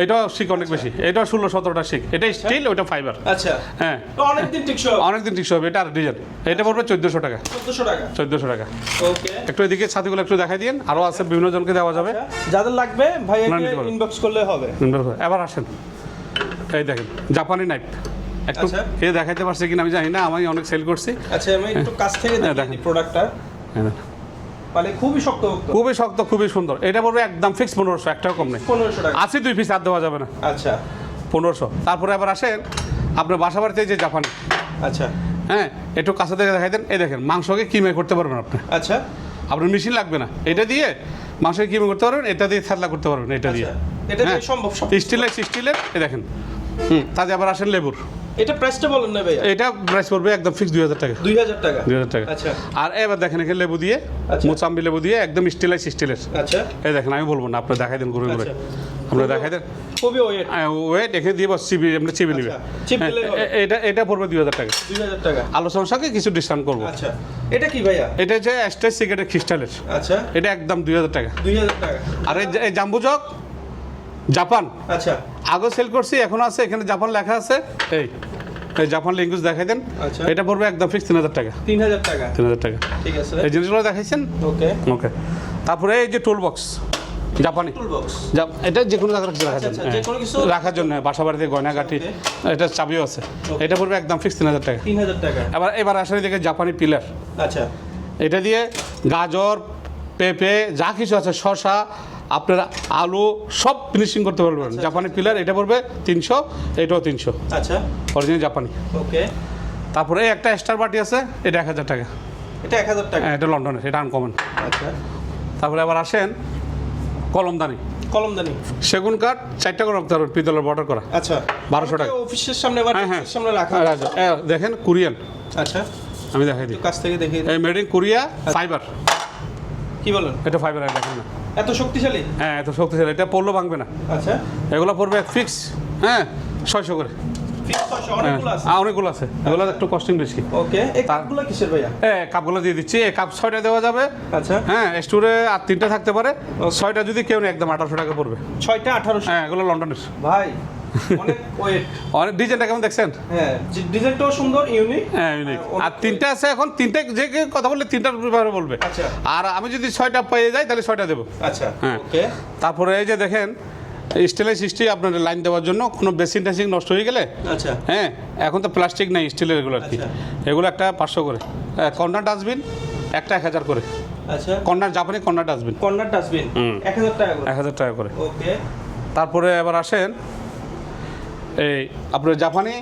Speaker 1: এইটাও শিখ অনেক বেশি। এটাও ষোলো সতেরোটা শিখ। এটা স্টিল ওইটা ফাইবার
Speaker 2: আচ্ছা।
Speaker 1: হ্যাঁ।
Speaker 2: অনেকদিন টিকসই
Speaker 1: অনেকদিন টিকসই হবে। এটা আর ডিজাইন। এটা পড়বে চোদ্দোশো টাকা।
Speaker 2: চোদ্দশো টাকা।
Speaker 1: চোদ্দোশো টাকা।
Speaker 2: ওকে।
Speaker 1: একটু এদিকে ছাতিগুলো একটু দেখাই দিন আরও আছে বিভিন্ন জনকে দেওয়া যাবে।
Speaker 2: যাদের লাগবে
Speaker 1: নিতে
Speaker 2: ইনবক্স করলে হবে।
Speaker 1: এবার আসেন। এই দেখেন জাপানি নাইফ একটু
Speaker 2: আচ্ছা।
Speaker 1: এ দেখাইতে পারছে কিনা আমি জানি না। আমি অনেক সেল করছি।
Speaker 2: আচ্ছা আমি একটু কাছ থেকে
Speaker 1: হ্যাঁ,
Speaker 2: দেখি
Speaker 1: দেখেন।
Speaker 2: প্রোডাক্টটা
Speaker 1: হ্যাঁ।
Speaker 2: মানে খুবই শক্ত
Speaker 1: খুবই শক্ত খুবই সুন্দর। এটা পড়বে একদম ফিক্স পনেরোশো একটাও কম নেই।
Speaker 2: পনেরোশো টাকা।
Speaker 1: আছে দুই পিস আর দেওয়া যাবে না।
Speaker 2: আচ্ছা।
Speaker 1: পনেরোশো। তারপরে আবার আসেন আপনার বাসা বাড়িতে যে জাপানি।
Speaker 2: আচ্ছা।
Speaker 1: হ্যাঁ একটু কাছে থেকে দেখাই দেন। এই দেখেন মাংসকে কিমে করতে পারবেন আপনি?
Speaker 2: আচ্ছা।
Speaker 1: আপনার মেশিন লাগবে না। এটা দিয়ে মাংসকে কিমে করতে পারবেন? এটা দিয়ে থাতলা করতে পারবেন এটা দিয়ে।
Speaker 2: আচ্ছা। এটা দিয়ে সম্ভব।
Speaker 1: স্টিলের স্টিলের এই দেখেন। হুম তাতে আবার আসেন লেবুর।
Speaker 2: এটা প্রাইসটা বলেন না ভাইয়া।
Speaker 1: এটা প্রাইস পড়বে একদম ফিক্স দুই হাজার টাকা।
Speaker 2: দুই হাজার টাকা?
Speaker 1: দুই হাজার টাকা।
Speaker 2: আচ্ছা।
Speaker 1: আর এবার দেখেন এখানে লেবু দিয়ে
Speaker 2: আচ্ছা।
Speaker 1: মোচাম্বি লেবু দিয়ে একদম স্টিলাইস স্টিলের
Speaker 2: আচ্ছা।
Speaker 1: এই দেখেন আমি বলব না আপনি দেখাই দেন ঘুরে ঘুরে
Speaker 2: আচ্ছা।
Speaker 1: দেখাই দেন।
Speaker 2: খুবই ওয়েট
Speaker 1: ওয়েট এখানে দিয়ে বস চিবি আপনি চিবি। এটা এটা পড়বে টাকা।
Speaker 2: দুই হাজার টাকা।
Speaker 1: আলোচনার সঙ্গে কিছু ডিসকাউন্ট করব।
Speaker 2: আচ্ছা। এটা কি ভাইয়া?
Speaker 1: এটা হচ্ছে স্টেজ সিগারেট খ্রিস্টালের
Speaker 2: আচ্ছা।
Speaker 1: এটা একদম দুই হাজার টাকা।
Speaker 2: দুই হাজার টাকা।
Speaker 1: আর এই জাম্বু জগ জাপান।
Speaker 2: আচ্ছা।
Speaker 1: আগে সেল করছি এখন আছে এখানে জাপান লেখা আছে। এই। জাপান ল্যাঙ্গুয়েজ দেখাই দেন।
Speaker 2: আচ্ছা।
Speaker 1: এটা পড়বে একদম ফিক্স তিন হাজার টাকা।
Speaker 2: তিন হাজার টাকা?
Speaker 1: তিন হাজার টাকা।
Speaker 2: ঠিক আছে।
Speaker 1: এই জিনিসগুলো দেখাইছেন?
Speaker 2: ওকে।
Speaker 1: ওকে। তারপরে এই যে টুল বক্স জাপানি এটা যে কোনো জায়গায় রাখার
Speaker 2: আচ্ছা,
Speaker 1: জন্য।
Speaker 2: আচ্ছা, যে কোনো কিছু-
Speaker 1: হ্যাঁ, রাখার জন্য বাসা বাড়িতে গয়নাগাটি এটা চাবিও আছে। এটা পড়বে একদম ফিক্স তিন হাজার টাকা।
Speaker 2: তিন হাজার টাকা।
Speaker 1: এবার এবার আসলে দেখে জাপানি পিলার
Speaker 2: আচ্ছা।
Speaker 1: এটা দিয়ে গাজর পেঁপে যা কিছু আছে শসা আপনার আলু সব ফিনিশিং করতে পারবেন। জাপানি পিলার এটা পড়বে তিনশো এটাও তিনশো।
Speaker 2: আচ্ছা।
Speaker 1: অরিজিনাল জাপানি
Speaker 2: ওকে
Speaker 1: তারপরে একটা স্টার বাটি আছে এটা এক হাজার টাকা।
Speaker 2: এটা এক হাজার টাকা?
Speaker 1: হ্যাঁ, এটা লন্ডনের এটা আনকমন
Speaker 2: আচ্ছা।
Speaker 1: তারপরে আবার আসেন কলমদানি।
Speaker 2: কলমদানি।
Speaker 1: সেগুন কাঠ চারটা করে রাখতে পারবেন পিতলের বর্ডার করা।
Speaker 2: আচ্ছা।
Speaker 1: 1200 টাকা।
Speaker 2: অফিসের সামনে
Speaker 1: হ্যাঁ হ্যাঁ।
Speaker 2: সামনে রাখা।
Speaker 1: দেখেন কোরিয়ান।
Speaker 2: আচ্ছা।
Speaker 1: আমি দেখাই দিই।
Speaker 2: কাছ থেকে দেখে
Speaker 1: এই মেড ইন কোরিয়া ফাইবার
Speaker 2: কি বলেন?
Speaker 1: এটা ফাইবার দেখেন না।
Speaker 2: এত শক্তিশালী?
Speaker 1: হ্যাঁ এত শক্তিশালী। এটা পড়লেও ভাঙবে না।
Speaker 2: আচ্ছা।
Speaker 1: এগুলো পড়বে ফিক্স হ্যাঁ ছয়শো করে। হ্যাঁ
Speaker 2: অনেকগুলো আছে।
Speaker 1: আর অনেকগুলো আছে। এগুলো একটু কস্টিং বেশি
Speaker 2: ওকে এই কাপগুলো কিসের ভাইয়া?
Speaker 1: কাপগুলো দিয়ে দিচ্ছি। এই কাপ ছয়টা দেওয়া যাবে।
Speaker 2: আচ্ছা।
Speaker 1: হ্যাঁ স্টোরে আর তিনটা থাকতে পারে। ছয়টা যদি কেউ একদম আঠারোশো টাকা পড়বে।
Speaker 2: ছয়টা আঠারোশো।
Speaker 1: হ্যাঁ এগুলো লন্ডনের।
Speaker 2: ভাই অনেক
Speaker 1: ডিজাইনটা কেমন দেখছেন?
Speaker 2: হ্যাঁ ডিজাইনটাও সুন্দর ইউনিক
Speaker 1: হ্যাঁ ইউনিক আর তিনটা আছে এখন তিনটা যে কেউ কথা বললে তিনটার ব্যাপারে বলবে।
Speaker 2: আচ্ছা।
Speaker 1: আর আমি যদি ছয়টা পেয়ে যাই তাহলে ছয়টা দেবো।
Speaker 2: আচ্ছা
Speaker 1: হ্যাঁ।
Speaker 2: ওকে
Speaker 1: তারপরে এই যে দেখেন স্টিলের সৃষ্টি আপনার লাইন দেওয়ার জন্য কোনো বেসিন টেসিন নষ্ট হয়ে গেলে
Speaker 2: আচ্ছা।
Speaker 1: হ্যাঁ এখন তো প্লাস্টিক নাই স্টিলের এগুলো আর কি।
Speaker 2: আচ্ছা।
Speaker 1: এগুলো একটা পাঁচশো করে। কর্নার ডাস্টবিন একটা এক হাজার করে।
Speaker 2: আচ্ছা।
Speaker 1: কর্নার জাপানি কর্নার ডাস্টবিন।
Speaker 2: কর্নার ডাস্টবিন এক হাজার টাকা করে।
Speaker 1: এক হাজার টাকা করে।
Speaker 2: ওকে
Speaker 1: তারপরে এবার আসেন এই আপনার জাপানি?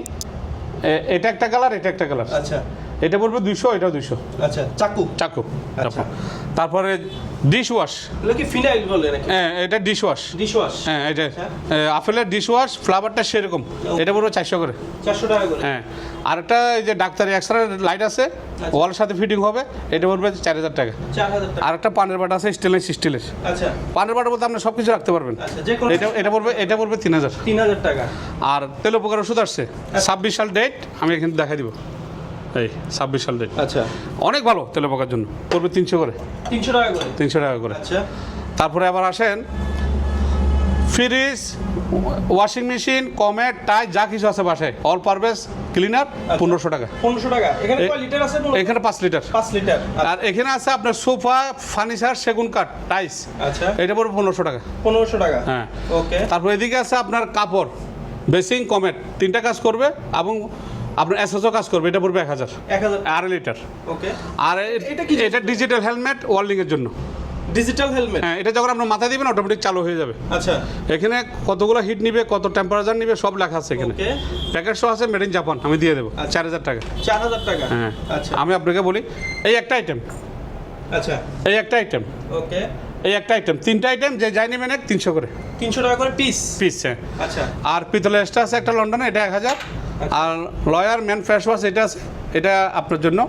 Speaker 1: এটা একটা কালার এটা একটা কালার।
Speaker 2: আচ্ছা।
Speaker 1: এটা পড়বে দুইশো এটাও দুইশো।
Speaker 2: আচ্ছা চাকু।
Speaker 1: চাকু
Speaker 2: আচ্ছা।
Speaker 1: তারপরে ডিশ ওয়াশ
Speaker 2: ফিনাইল বলে নাকি?
Speaker 1: হ্যাঁ এটা ডিশ ওয়াশ
Speaker 2: ডিশ ওয়াশ
Speaker 1: হ্যাঁ এটা
Speaker 2: আচ্ছা।
Speaker 1: আপেলের ডিশ ওয়াশ ফ্লাভারটা সেরকম। এটা পড়বে চারশো করে।
Speaker 2: চারশো টাকা করে।
Speaker 1: হ্যাঁ আর একটা এই যে ডাক্তারি এক্সট্রা লাইট আছে ওয়ালের সাথে ফিটিং হবে এটা পড়বে চার হাজার টাকা। আর একটা পানের বাটা আছে স্টিলের স্টিলের
Speaker 2: আচ্ছা।
Speaker 1: পানের বাটা বলতে আপনি সব কিছু রাখতে পারবেন।
Speaker 2: আচ্ছা
Speaker 1: এটা এটা পড়বে এটা পড়বে তিন হাজার।
Speaker 2: তিন হাজার টাকা।
Speaker 1: আর তেল উপকার ওষুধ আসছে। ছাব্বিশ সাল ডেট আমি এখানে দেখাই দিব। এই ছাব্বিশ সাল ডেট
Speaker 2: আচ্ছা।
Speaker 1: অনেক ভালো তেল পোকার জন্য। পড়বে তিনশো করে।
Speaker 2: তিনশো টাকা করে?
Speaker 1: তিনশো টাকা করে।
Speaker 2: আচ্ছা।
Speaker 1: তারপরে আবার আসেন ফ্রিজ ওয়াশিং মেশিন কমেট টাই যা কিছু আছে বাসায়। অল পারভেজ ক্লিনার পনেরোশো টাকা।
Speaker 2: পনেরোশো টাকা। এখানে লিটার আছে
Speaker 1: এখানে পাঁচ লিটার।
Speaker 2: পাঁচ লিটার।
Speaker 1: আর এখানে আছে আপনার সোফা ফার্নিচার সেগুন কাঠ টাইস।
Speaker 2: আচ্ছা।
Speaker 1: এটা পড়বে পনেরোশো টাকা।
Speaker 2: পনেরোশো টাকা?
Speaker 1: হ্যাঁ।
Speaker 2: ওকে।
Speaker 1: তারপর এদিকে আছে আপনার কাপড় বেসিং কমেট। তিনটা কাজ করবে এবং আপনার এসএসও কাজ করবে এটা পড়বে এক হাজার। আড়াই লিটার।
Speaker 2: ওকে।
Speaker 1: আর
Speaker 2: এটা কি?
Speaker 1: এটা ডিজিটাল হেলমেট ওয়ার্ল্ডিংয়ের জন্য।
Speaker 2: ডিজিটাল হেলমেট
Speaker 1: হ্যাঁ এটা যখন আপনার মাথায় দিবেন অটোমেটিক চালু হয়ে যাবে।
Speaker 2: আচ্ছা।
Speaker 1: এখানে কতগুলো হিট নিবে কত টেম্পারেচার নিবে সব লেখা আছে এখানে।
Speaker 2: ওকে।
Speaker 1: প্যাকেট শো আছে মেড ইন জাপান আমি দিয়ে দেবো।
Speaker 2: আচ্ছা।
Speaker 1: চার হাজার টাকা।
Speaker 2: চার হাজার টাকা?
Speaker 1: হ্যাঁ।
Speaker 2: আচ্ছা।
Speaker 1: আমি আপনাকে বলি এই একটা আইটেম
Speaker 2: আচ্ছা।
Speaker 1: এই একটা আইটেম
Speaker 2: ওকে।
Speaker 1: এই একটা আইটেম তিনটা আইটেম যে যাই নেবেন এক তিনশো করে।
Speaker 2: তিনশো টাকা করে পিস
Speaker 1: পিস হ্যাঁ।
Speaker 2: আচ্ছা।
Speaker 1: আর পিতলের এক্সট্রা আছে একটা লন্ডনে এটা এক হাজার। আর লয়ার ম্যান ফ্রেশ ওয়াশ এটা আছে এটা আপনার জন্য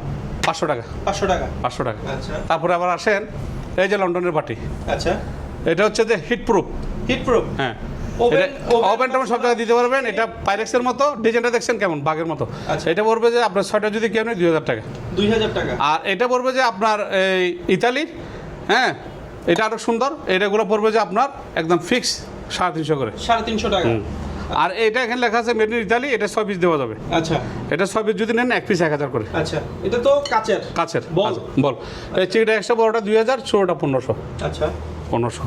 Speaker 1: পাঁচশো টাকা।
Speaker 2: পাঁচশো টাকা।
Speaker 1: পাঁচশো টাকা।
Speaker 2: আচ্ছা।
Speaker 1: তারপরে আবার আসেন এই যে লন্ডনের বাটি।
Speaker 2: আচ্ছা।
Speaker 1: এটা হচ্ছে যে হিট প্রুফ
Speaker 2: হিট প্রুফ
Speaker 1: হ্যাঁ ওভেন টোভেন সব জায়গায় দিতে পারবেন এটা পাইরেক্সের মতো ডিজাইনটা দেখছেন কেমন? বাঘের মতো।
Speaker 2: আচ্ছা।
Speaker 1: এটা পড়বে যে আপনার ছয়টা যদি কেউ নেই দুই হাজার টাকা।
Speaker 2: দুই হাজার টাকা।
Speaker 1: আর এটা পড়বে যে আপনার এই ইতালির হ্যাঁ? এটা আরও সুন্দর। এটাগুলো পড়বে যে আপনার একদম ফিক্স সাড়ে তিনশো করে।
Speaker 2: সাড়ে তিনশো টাকা।
Speaker 1: আর এটা এখানে লেখা আছে মেড ইন ইতালি এটা ছয় পিস দেওয়া যাবে।
Speaker 2: আচ্ছা।
Speaker 1: এটা ছয় পিস যদি নেন এক পিস এক হাজার করে।
Speaker 2: আচ্ছা। এটা তো কাচের।
Speaker 1: কাছের
Speaker 2: বল।
Speaker 1: বল। এই চিকিটা একশো বড়টা দুই হাজার ছোটোটা পনেরোশো।
Speaker 2: আচ্ছা।
Speaker 1: পনেরোশো।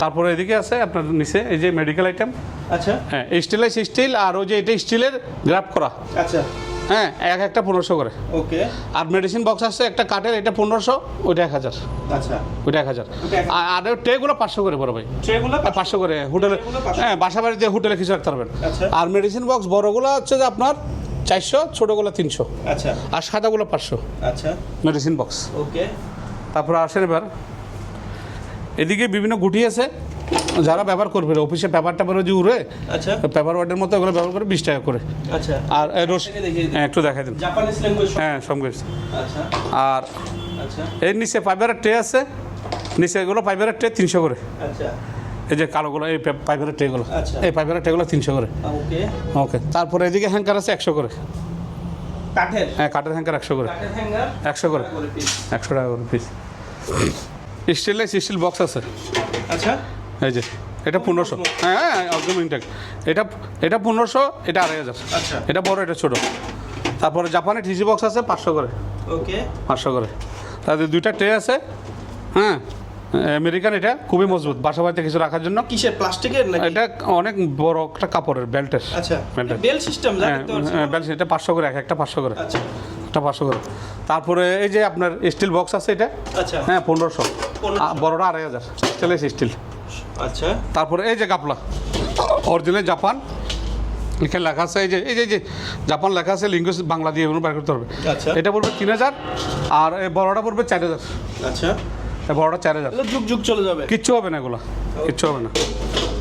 Speaker 1: তারপরে এদিকে আছে আপনার নিচে এই যে মেডিকেল আইটেম
Speaker 2: আচ্ছা।
Speaker 1: হ্যাঁ স্টিলের স্টিল আর ওই যে এটা স্টিলের গ্রাফ করা।
Speaker 2: আচ্ছা।
Speaker 1: হ্যাঁ এক একটা পনেরোশো করে।
Speaker 2: ওকে।
Speaker 1: আর মেডিসিন বক্স আছে একটা কাঠের এটা পনেরোশো ওইটা এক হাজার।
Speaker 2: আচ্ছা।
Speaker 1: ওইটা এক হাজার। আর ট্রেগুলো পাঁচশো করে বড় ভাই।
Speaker 2: ট্রেগুলো
Speaker 1: হ্যাঁ, পাঁচশো করে। হোটেলে হ্যাঁ বাসা বাড়িতে হোটেলে কিছু রাখতে পারবেন।
Speaker 2: আচ্ছা।
Speaker 1: আর মেডিসিন বক্স বড়গুলো হচ্ছে যে আপনার চারশো ছোটোগুলো তিনশো।
Speaker 2: আচ্ছা।
Speaker 1: আর সাদাগুলো পাঁচশো।
Speaker 2: আচ্ছা।
Speaker 1: Medicine box
Speaker 2: okay.
Speaker 1: তারপরে আসেন এবার। এদিকে বিভিন্ন গুটি আছে। যারা ব্যবহার করবে অফিসে পেপার টাপার যে উড়ে
Speaker 2: আচ্ছা।
Speaker 1: পেপার ওয়ার্ডের মতো এগুলো ব্যবহার করে বিশ টাকা করে।
Speaker 2: আচ্ছা।
Speaker 1: আর রস। হ্যাঁ একটু দেখাই দিন।
Speaker 2: জাপানিজ ল্যাঙ্গুয়েজ
Speaker 1: হ্যাঁ সঙ্গে
Speaker 2: আচ্ছা।
Speaker 1: আর
Speaker 2: আচ্ছা।
Speaker 1: এর নিচে ফাইবারের ট্রে আছে। নিচে এগুলো ফাইবারের ট্রে তিনশো করে।
Speaker 2: আচ্ছা।
Speaker 1: এই যে কালোগুলো এই পাইপারের ট্রেগুলো
Speaker 2: আচ্ছা।
Speaker 1: এই পাইপারের ট্রেগুলো তিনশো করে।
Speaker 2: ওকে।
Speaker 1: ওকে তারপরে এদিকে হ্যাঙ্কার আছে একশো করে।
Speaker 2: কাঠের?
Speaker 1: হ্যাঁ কাঠের হ্যাঙ্কার একশো করে। একশো করে।
Speaker 2: করে
Speaker 1: একশো টাকা করে পিস স্টিলের স্টিল বক্স আছে।
Speaker 2: আচ্ছা।
Speaker 1: এই যে এটা পনেরোশো। হ্যাঁ হ্যাঁ একদম ইনটেক এটা এটা পনেরোশো এটা আড়াই হাজার।
Speaker 2: আচ্ছা।
Speaker 1: এটা বড় এটা ছোটো। তারপরে জাপানি টিসি বক্স আছে পাঁচশো করে।
Speaker 2: ওকে।
Speaker 1: পাঁচশো করে। তাদের দুইটা ট্রে আছে। হ্যাঁ আমেরিকান এটা খুবই মজবুত। বাসা বাড়িতে কিছু রাখার জন্য।
Speaker 2: কিসের প্লাস্টিকের নাকি?
Speaker 1: এটা অনেক বড় একটা কাপড়ের বেল্টের
Speaker 2: আচ্ছা
Speaker 1: বেল্টের
Speaker 2: বেল সিস্টেম
Speaker 1: হ্যাঁ হ্যাঁ, বেল্ট এটা পাঁচশো করে এক একটা পাঁচশো করে।
Speaker 2: আচ্ছা।
Speaker 1: একটা পাঁচশো করে। তারপরে এই যে আপনার স্টিল বক্স আছে এটা।
Speaker 2: আচ্ছা।
Speaker 1: হ্যাঁ পনেরোশো।
Speaker 2: 1500
Speaker 1: বড়টা আড়াই হাজার। স্টেনলেস স্টিল
Speaker 2: আচ্ছা।
Speaker 1: তারপরে এই যে গাপলা অরিজিনাল জাপান এখানে লেখা আছে এই যে এই যে জাপান লেখা আছে লিঙ্গুয়েজ বাংলা দিয়ে বের করতে হবে।
Speaker 2: আচ্ছা।
Speaker 1: এটা পড়বে তিন হাজার আর এই বড়টা পড়বে চার হাজার।
Speaker 2: আচ্ছা।
Speaker 1: বড়টা চার হাজার।
Speaker 2: যুগ যুগ চলে যাবে।
Speaker 1: কিচ্ছু হবে না এগুলো কিচ্ছু হবে না।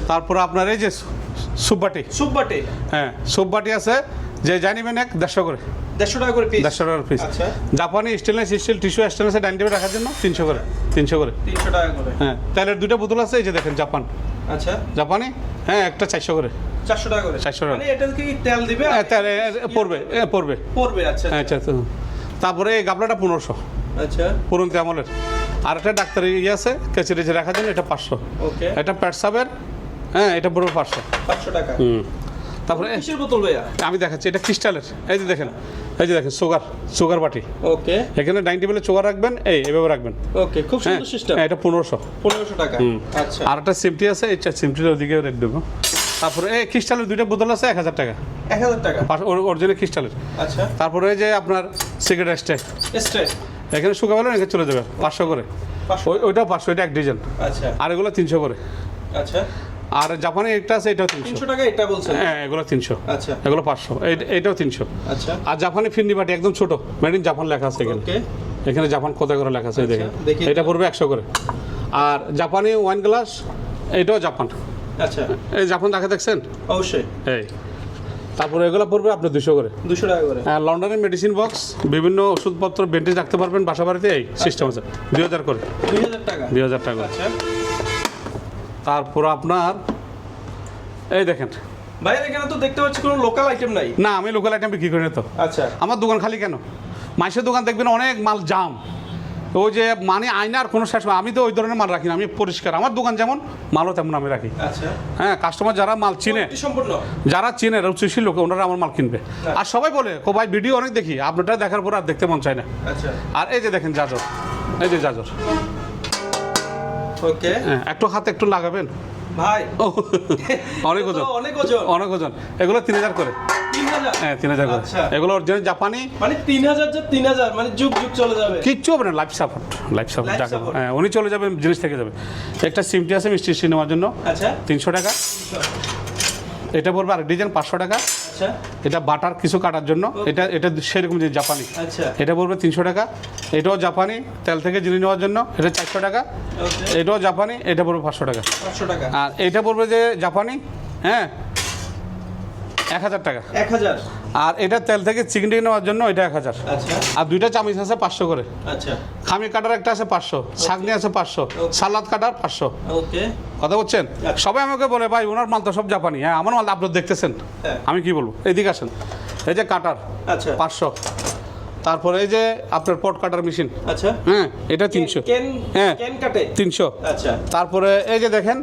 Speaker 1: তারপরে আপনার এই যে সুপবাটি
Speaker 2: সুপ বাটে
Speaker 1: হ্যাঁ সুপবাটি আছে যে জানিবেন এক দেড়শো করে।
Speaker 2: দেড়শো টাকা করে পিস
Speaker 1: দেড়শো টাকার পিস
Speaker 2: আচ্ছা।
Speaker 1: জাপানি স্টেনলেস স্টিল টিস্যু স্টেনলেসের ডাইনিং রাখার জন্য তিনশো করে তিনশো করে।
Speaker 2: তিনশো টাকা করে।
Speaker 1: হ্যাঁ তেলের দুটো বোতল আছে এই যে দেখেন জাপান।
Speaker 2: আচ্ছা।
Speaker 1: জাপানি? হ্যাঁ একটা চারশো করে।
Speaker 2: চারশো টাকা করে।
Speaker 1: 400 টাকা।
Speaker 2: মানে এটা কি তেল দিবে?
Speaker 1: হ্যাঁ তেল পড়বে পড়বে।
Speaker 2: পড়বে আচ্ছা
Speaker 1: আচ্ছা। তো। তারপরে এই গাবলাটা পনেরোশো।
Speaker 2: আচ্ছা।
Speaker 1: পুরন্তি আমলের। আর একটা ডাক্তারি ইয়ে আছে কেচি টেচি রাখার জন্য এটা পাঁচশো।
Speaker 2: ওকে।
Speaker 1: এটা প্যাটসাবের হ্যাঁ এটা পড়বে পাঁচশো।
Speaker 2: পাঁচশো টাকা।
Speaker 1: হুম। তারপরে?
Speaker 2: কিসের বোতল ভাইয়া?
Speaker 1: আমি দেখাচ্ছি এটা ক্রিস্টালের। এই যে দেখেন এই যে দেখেন সুগার সুগার বাটি।
Speaker 2: ওকে।
Speaker 1: এখানে ডাইনিং টেবিলে সুগার রাখবেন এই এভাবে রাখবেন।
Speaker 2: ওকে খুব
Speaker 1: হ্যাঁ
Speaker 2: সুন্দর সিস্টেম
Speaker 1: হ্যাঁ, এটা পনেরোশো।
Speaker 2: পনেরোশো টাকা। আচ্ছা।
Speaker 1: আর একটা সিমটি আছে এই সিমটির ওদিকে রেট দেবো। তারপরে এই ক্রিস্টালের দুইটা বোতল আছে এক হাজার টাকা।
Speaker 2: এক হাজার টাকা?
Speaker 1: অরিজিনাল ক্রিস্টালের।
Speaker 2: আচ্ছা।
Speaker 1: তারপরে এই যে আপনার সিগারেট স্টে
Speaker 2: স্ট্রেট
Speaker 1: এখানে শুকা পেলেন এখানে চলে যাবে পাঁচশো করে। ওইটাও পাঁচশো এটা এক ডিজাইন
Speaker 2: আচ্ছা।
Speaker 1: আর এগুলো তিনশো করে।
Speaker 2: আচ্ছা।
Speaker 1: আর জাপানি একটা আছে এটাও তিনশো।
Speaker 2: টাকা এটা বলছেন?
Speaker 1: হ্যাঁ এগুলো তিনশো।
Speaker 2: আচ্ছা।
Speaker 1: এগুলো পাঁচশো। এইটাও তিনশো।
Speaker 2: আচ্ছা।
Speaker 1: আর জাপানি ফিন্ডি বাটি একদম ছোট। মেড ইন জাপান লেখা আছে এখানে। এখানে জাপান কোথায় করে লেখা আছে দেখেন।
Speaker 2: আচ্ছা,
Speaker 1: এটা পড়বে একশো করে। আর জাপানি ওয়াইন গ্লাস এইটাও জাপান।
Speaker 2: আচ্ছা।
Speaker 1: এই জাপান দেখা দেখছেন?
Speaker 2: অবশ্যই।
Speaker 1: এই। তারপরে এগুলো পড়বে আপনার দুশো করে।
Speaker 2: দুশো টাকা করে।
Speaker 1: লন্ডনের মেডিসিন বক্স বিভিন্ন ওষুধপত্র বেন্টেজ রাখতে পারবেন বাসা বাড়িতে এই সিস্টেম আছে। দুই হাজার করে।
Speaker 2: দুই হাজার টাকা।
Speaker 1: দুই হাজার টাকা
Speaker 2: আচ্ছা।
Speaker 1: তারপর আপনার এই দেখেন।
Speaker 2: ভাইয়ের এখানে তো দেখতে পাচ্ছি কোনো লোকাল আইটেম নাই।
Speaker 1: না আমি লোকাল আইটেম বিক্রি করি না তো।
Speaker 2: আচ্ছা।
Speaker 1: আমার দোকান খালি কেন? মাইসের দোকান দেখবেন অনেক মাল জাম। ওই যে মানে আয়নার কোনো শেষ আমি তো ওই ধরনের মাল রাখি না আমি পরিষ্কার। আমার দোকান যেমন মালও তেমন আমি রাখি।
Speaker 2: আচ্ছা।
Speaker 1: হ্যাঁ কাস্টমার যারা মাল চিনে যারা চিনে রুচিশীল লোক ওনারা আমার মাল কিনবে। আর সবাই বলে কো ভাই ভিডিও অনেক দেখি। আপনারটা দেখার পর আর দেখতে মন চায় না।
Speaker 2: আচ্ছা।
Speaker 1: আর এই যে দেখেন জাজর এই যে জাজর
Speaker 2: ওকে।
Speaker 1: হ্যাঁ একটু হাতে একটু লাগাবেন?
Speaker 2: ভাই।
Speaker 1: অনেক ওজন।
Speaker 2: অনেক ওজন।
Speaker 1: অনেক ওজন। এগুলো তিন হাজার করে। হ্যাঁ তিন হাজার করে।
Speaker 2: আচ্ছা।
Speaker 1: এগুলো অরিজিনাল জাপানি?
Speaker 2: মানে তিন হাজার যে তিন হাজার মানে যুগ যুগ চলে যাবে।
Speaker 1: কিচ্ছু হবে না life support life support
Speaker 2: Life
Speaker 1: হ্যাঁ উনি চলে যাবেন জিনিস থেকে যাবে। একটা সিমটি আছে মিষ্টি মিষ্টি নেওয়ার জন্য।
Speaker 2: আচ্ছা।
Speaker 1: তিনশো টাকা। এটা পড়বে আর ডিজাইন পাঁচশো টাকা।
Speaker 2: আচ্ছা।
Speaker 1: এটা বাটার কিছু কাটার জন্য। এটা এটা সেরকম যে জাপানি।
Speaker 2: আচ্ছা।
Speaker 1: এটা পড়বে তিনশো টাকা। এটাও জাপানি তেল থেকে জিনিস নেওয়ার জন্য। এটা চারশো টাকা। এটাও জাপানি এটা পড়বে পাঁচশো টাকা।
Speaker 2: পাঁচশো টাকা।
Speaker 1: আর এটা পড়বে যে জাপানি হ্যাঁ? এক হাজার টাকা।
Speaker 2: এক হাজার।
Speaker 1: আর এটা তেল থেকে চিকেন টিকেন নেওয়ার জন্য এটা এক হাজার।
Speaker 2: আচ্ছা।
Speaker 1: আর দুইটা চামিচ আছে পাঁচশো করে।
Speaker 2: আচ্ছা।
Speaker 1: খামি কাটার একটা আছে পাঁচশো ছাগনি আছে পাঁচশো সালাদ কাটার পাঁচশো। কথা বলছেন। সবাই আমাকে বলে ভাই ওনার মাল তো সব জাপানি। হ্যাঁ আমার মাল আপলোড দেখতেছেন। আমি কি বলব? এইদিকে আসেন। এই যে কাটার
Speaker 2: আচ্ছা।
Speaker 1: পাঁচশো। তারপরে এই যে আপনার পট কাটার মেশিন।
Speaker 2: আচ্ছা।
Speaker 1: হ্যাঁ এটা তিনশো। হ্যাঁ। তিনশো।
Speaker 2: আচ্ছা।
Speaker 1: তারপরে এই যে দেখেন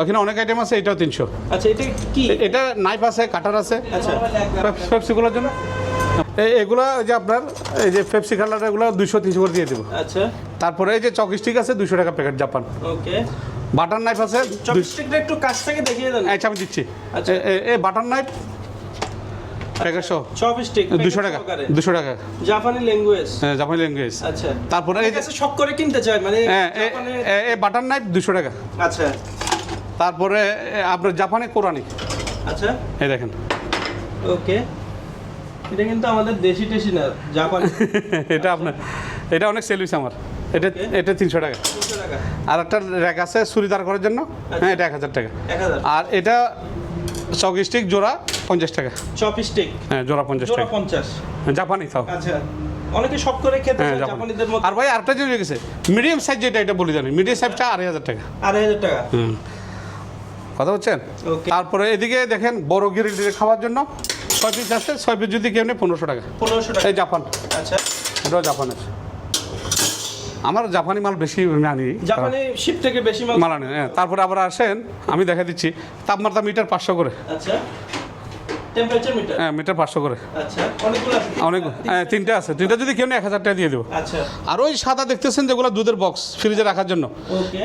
Speaker 1: ওখানে অনেক আইটেম আছে এটাও তিনশো।
Speaker 2: আচ্ছা এটা কি?
Speaker 1: এটা নাইফ আছে কাটার আছে।
Speaker 2: আচ্ছা।
Speaker 1: পেপসিগুলোর জন্য। এই এগুলো ওই যে আপনার এই যে পেপসি কালার এগুলো দুশো তিনশো করে দিয়ে দেবো।
Speaker 2: আচ্ছা।
Speaker 1: তারপরে এই যে চক স্টিক আছে দুশো টাকা packet Japan
Speaker 2: okay.
Speaker 1: Butter knife আছে
Speaker 2: চপস্টিকটা একটু কাছ থেকে দেখিয়ে দেন।
Speaker 1: আচ্ছা আমি দিচ্ছি।
Speaker 2: আচ্ছা।
Speaker 1: এই বাটার নাইফ প্যাকেট সহ।
Speaker 2: চপস্টিক
Speaker 1: দুশো টাকা টাকা।
Speaker 2: জাপানি ল্যাঙ্গুয়েজ
Speaker 1: হ্যাঁ জাপানি ল্যাঙ্গুয়েজ
Speaker 2: আচ্ছা।
Speaker 1: তারপরে এই যে
Speaker 2: শখ করে কিনতে চাই মানে
Speaker 1: এ-
Speaker 2: জাপানে-
Speaker 1: এই বাটার নাইফ দুশো টাকা।
Speaker 2: আচ্ছা।
Speaker 1: তারপরে আপনার জাপানে কোরআনি
Speaker 2: আচ্ছা।
Speaker 1: এই দেখেন।
Speaker 2: ওকে। এটা কিন্তু আমাদের দেশি টেশি না জাপানি।
Speaker 1: এটা আপনার এটা অনেক সেল হয়েছে আমার। এটা এটা তিনশো টাকা। আর একটা র্যাক আছে চুড়িদার করার জন্য। হ্যাঁ এটা এক হাজার টাকা। আর এটা চক স্টিক জোড়া পঞ্চাশ টাকা।
Speaker 2: চপ স্টিক
Speaker 1: হ্যাঁ জোড়া পঞ্চাশ টাকা।
Speaker 2: পঞ্চাশ।
Speaker 1: জাপানি তাও।
Speaker 2: আচ্ছা। অনেকে সব করে খেতে
Speaker 1: হ্যাঁ জাপানি।
Speaker 2: জাপানিদের মধ্যে।
Speaker 1: আর ভাই আরেকটা জিনিস গেছে। মিডিয়াম সাইজ যেটা এটা বলি জানি মিডিয়াম সাইজটা আড়াই হাজার টাকা।
Speaker 2: আড়াই হাজার টাকা।
Speaker 1: হুম। কথা
Speaker 2: Okay.
Speaker 1: তারপরে এদিকে দেখেন বড় গিরিল খাওয়ার জন্য ছয় পিস আছে ছয় পিস যদি কেউ নেই পনেরোশো টাকা।
Speaker 2: পনেরোশো টাকা।
Speaker 1: এই জাপান।
Speaker 2: আচ্ছা।
Speaker 1: এটাও জাপান আছে। আমার জাপানি মাল বেশি আনি।
Speaker 2: জাপানি শিপ থেকে বেশি মাল
Speaker 1: মাল আনি হ্যাঁ তারপরে আবার আসেন আমি দেখা দিচ্ছি। তাপমাত্রা মিটার পাঁচশো করে।
Speaker 2: আচ্ছা। টেম্পারেচার মিটার
Speaker 1: হ্যাঁ মিটার পাঁচশো করে।
Speaker 2: আচ্ছা অনেকগুলো আছে।
Speaker 1: অনেক হ্যাঁ তিনটে আছে। তিনটা যদি কেউ এক হাজার টাকা দিয়ে দেবো।
Speaker 2: আচ্ছা।
Speaker 1: আর ওই সাদা দেখতেছেন যেগুলো দুধের বক্স ফ্রিজে রাখার জন্য।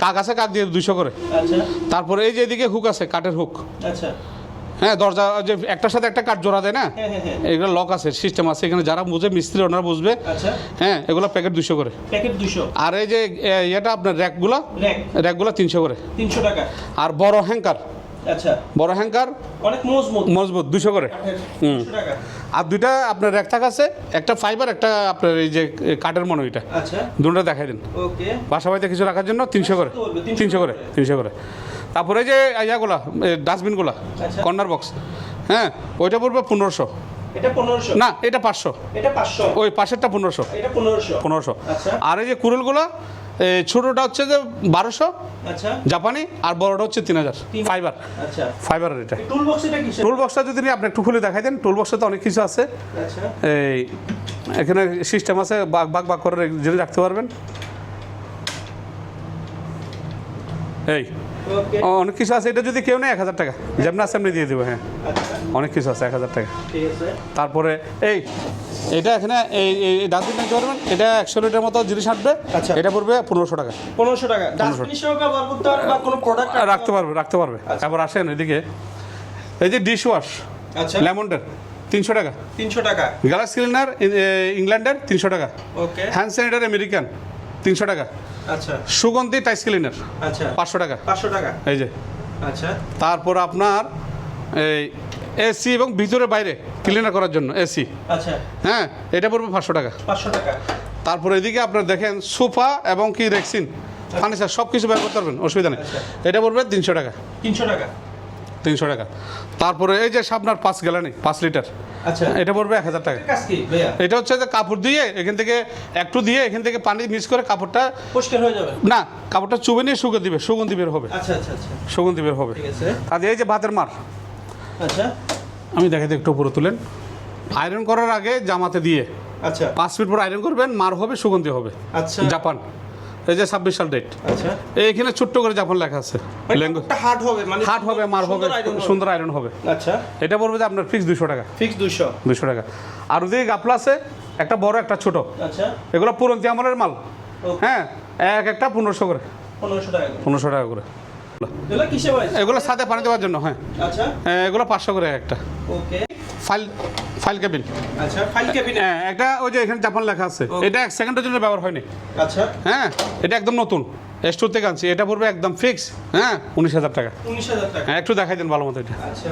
Speaker 1: কাক আছে কাক দিয়ে দুইশো করে।
Speaker 2: আচ্ছা।
Speaker 1: তারপরে এই যে এদিকে হুক আছে কাঠের হুক
Speaker 2: আচ্ছা।
Speaker 1: হ্যাঁ দরজা যে একটার সাথে একটা কাঠ জোড়া দেয় না?
Speaker 2: হ্যাঁ হ্যাঁ হ্যাঁ।
Speaker 1: এগুলো লক আছে সিস্টেম আছে। এখানে যারা বুঝে মিস্ত্রি ওনারা বুঝবে। হ্যাঁ এগুলো প্যাকেট দুশো করে।
Speaker 2: প্যাকেট দুশো
Speaker 1: আর এই যে ইয়েটা আপনার র্যাকগুলো
Speaker 2: র্যাক
Speaker 1: র্যাকগুলো তিনশো করে।
Speaker 2: তিনশো টাকা।
Speaker 1: আর বড় হ্যাঙ্কার
Speaker 2: আচ্ছা।
Speaker 1: বড় হ্যাঙ্কার
Speaker 2: অনেক মজবুত।
Speaker 1: মজবুত দুশো করে। হুম। আর দুইটা আপনার র্যাক থাকা আছে একটা ফাইবার একটা আপনার এই যে কাঠের মনে ওইটা
Speaker 2: আচ্ছা।
Speaker 1: দুটো দেখাই দিন।
Speaker 2: ওকে।
Speaker 1: বাসা বাড়িতে কিছু রাখার জন্য তিনশো করে।
Speaker 2: কত বলবে? 300
Speaker 1: তিনশো করে। তিনশো করে। তারপরে যে ইয়াগুলা ডাস্টবিনগুলা
Speaker 2: আচ্ছা।
Speaker 1: কর্নার বক্স হ্যাঁ ওইটা পড়বে পনেরোশো। না এটা পাঁচশো। ওই পাশেরটা পনেরোশো।
Speaker 2: পনেরোশো। আচ্ছা।
Speaker 1: আর এই যে কুড়ুলগুলো ছোটোটা হচ্ছে যে বারোশো
Speaker 2: আচ্ছা।
Speaker 1: জাপানি আর বড়টা হচ্ছে তিন হাজার।
Speaker 2: ফাইবার
Speaker 1: ফাইবার
Speaker 2: আচ্ছা।
Speaker 1: ফাইবারের এটা।
Speaker 2: টুল
Speaker 1: বক্সটা যদি আপনি একটু খুলে দেখাই দেন টুল বক্সটা তো অনেক কিছু আছে।
Speaker 2: আচ্ছা।
Speaker 1: এই এখানে সিস্টেম আছে বাঘ বাঘ বাঘ করে জেনে রাখতে পারবেন। এই অনেক কিছু আছে এটা যদি কেউ নেই এক হাজার টাকা। যেমন আছে এমনি দিয়ে দেবো হ্যাঁ।
Speaker 2: আচ্ছা।
Speaker 1: অনেক কিছু আছে এক হাজার টাকা। তারপরে এই এটা এখানে এই এই ডাস্টবিন নিতে পারবেন এটা একশো লিটার মতো জিনিস আসবে
Speaker 2: আচ্ছা।
Speaker 1: এটা পড়বে পনেরোশো টাকা।
Speaker 2: পনেরোশো টাকা।
Speaker 1: রাখতে পারবে রাখতে পারবে। তারপর আসেন এদিকে। এই যে ডিশ ওয়াশ
Speaker 2: আচ্ছা।
Speaker 1: লেমনডের তিনশো টাকা।
Speaker 2: তিনশো টাকা।
Speaker 1: গ্যালাস ক্লিনার ইংল্যান্ডের তিনশো টাকা।
Speaker 2: ওকে
Speaker 1: হ্যান্ড স্যানিটার আমেরিকান তিনশো টাকা।
Speaker 2: আচ্ছা।
Speaker 1: সুগন্ধি টাইস ক্লিনার।
Speaker 2: আচ্ছা।
Speaker 1: পাঁচশো টাকা।
Speaker 2: পাঁচশো টাকা?
Speaker 1: এই যে।
Speaker 2: আচ্ছা।
Speaker 1: তারপর আপনার এই এসি এবং ভিতরে বাইরে ক্লিনার করার জন্য এসি
Speaker 2: আচ্ছা।
Speaker 1: হ্যাঁ এটা পড়বে পাঁচশো টাকা।
Speaker 2: পাঁচশো টাকা।
Speaker 1: তারপর এদিকে আপনার দেখেন সোফা এবং কি রেক্সিন ফার্নিচার সব কিছু ব্যবহার করতে পারবেন অসুবিধা নেই। এটা পড়বে তিনশো টাকা।
Speaker 2: তিনশো টাকা।
Speaker 1: তিনশো টাকা। তারপরে এই যে আপনার পাঁচ গ্যালানি পাঁচ লিটার
Speaker 2: আচ্ছা।
Speaker 1: এটা পড়বে এক হাজার টাকা। এটা হচ্ছে যে কাপড় দিয়ে এখান থেকে একটু দিয়ে এখান থেকে পানি মিক্স করে কাপড়টা
Speaker 2: পরিষ্কার হয়ে যাবে?
Speaker 1: না কাপড়টা চুবে নিয়ে সুগন্ধি দিবে সুগন্ধি বের হবে।
Speaker 2: আচ্ছা আচ্ছা আচ্ছা।
Speaker 1: সুগন্ধি বের হবে। আর এই যে ভাতের মার।
Speaker 2: আচ্ছা।
Speaker 1: আমি দিই একটু উপরে তুলেন। আয়রন করার আগে জামাতে দিয়ে
Speaker 2: আচ্ছা।
Speaker 1: পাঁচ মিনিট পর আয়রন করবেন মার হবে সুগন্ধি হবে।
Speaker 2: আচ্ছা।
Speaker 1: জাপান। এই যে ছাব্বিশ সাল ডেট
Speaker 2: আচ্ছা।
Speaker 1: এইখানে ছোট্ট করে জাপান লেখা আছে।
Speaker 2: হাট হবে? মানে
Speaker 1: হাট হবে মার হবে
Speaker 2: সুন্দর
Speaker 1: আয়রন হবে।
Speaker 2: আচ্ছা।
Speaker 1: এটা পড়বে যে আপনার ফিক্স দুশো টাকা।
Speaker 2: ফিক্স দুশো
Speaker 1: দুশো টাকা। আর ওদিকে গাপলা আছে একটা বড় একটা ছোট।
Speaker 2: আচ্ছা।
Speaker 1: এগুলো পুরন্তি আমলের মাল। হ্যাঁ এক একটা পনেরোশো করে।
Speaker 2: পনেরোশো টাকা করে।
Speaker 1: পনেরোশো টাকা করে।
Speaker 2: এগুলো
Speaker 1: সাথে পানি দেওয়ার জন্য হ্যাঁ।
Speaker 2: আচ্ছা।
Speaker 1: হ্যাঁ, এগুলো পাঁচশো করে একটা।
Speaker 2: ওকে।
Speaker 1: ফাইল ফাইল কেবিন
Speaker 2: আচ্ছা ফাইল কেবিন
Speaker 1: হ্যাঁ একটা ওই যে এখানে জাপান লেখা আছে। এটা এক সেকেন্ডের জন্য ব্যবহার হয়নি।
Speaker 2: আচ্ছা।
Speaker 1: হ্যাঁ এটা একদম নতুন। স্টোর থেকে আনছি। এটা পড়বে একদম ফিক্স হ্যাঁ উনিশ হাজার টাকা।
Speaker 2: উনিশ হাজার টাকা।
Speaker 1: হ্যাঁ একটু দেখাই দিন ভালো মতো এটা।
Speaker 2: আচ্ছা।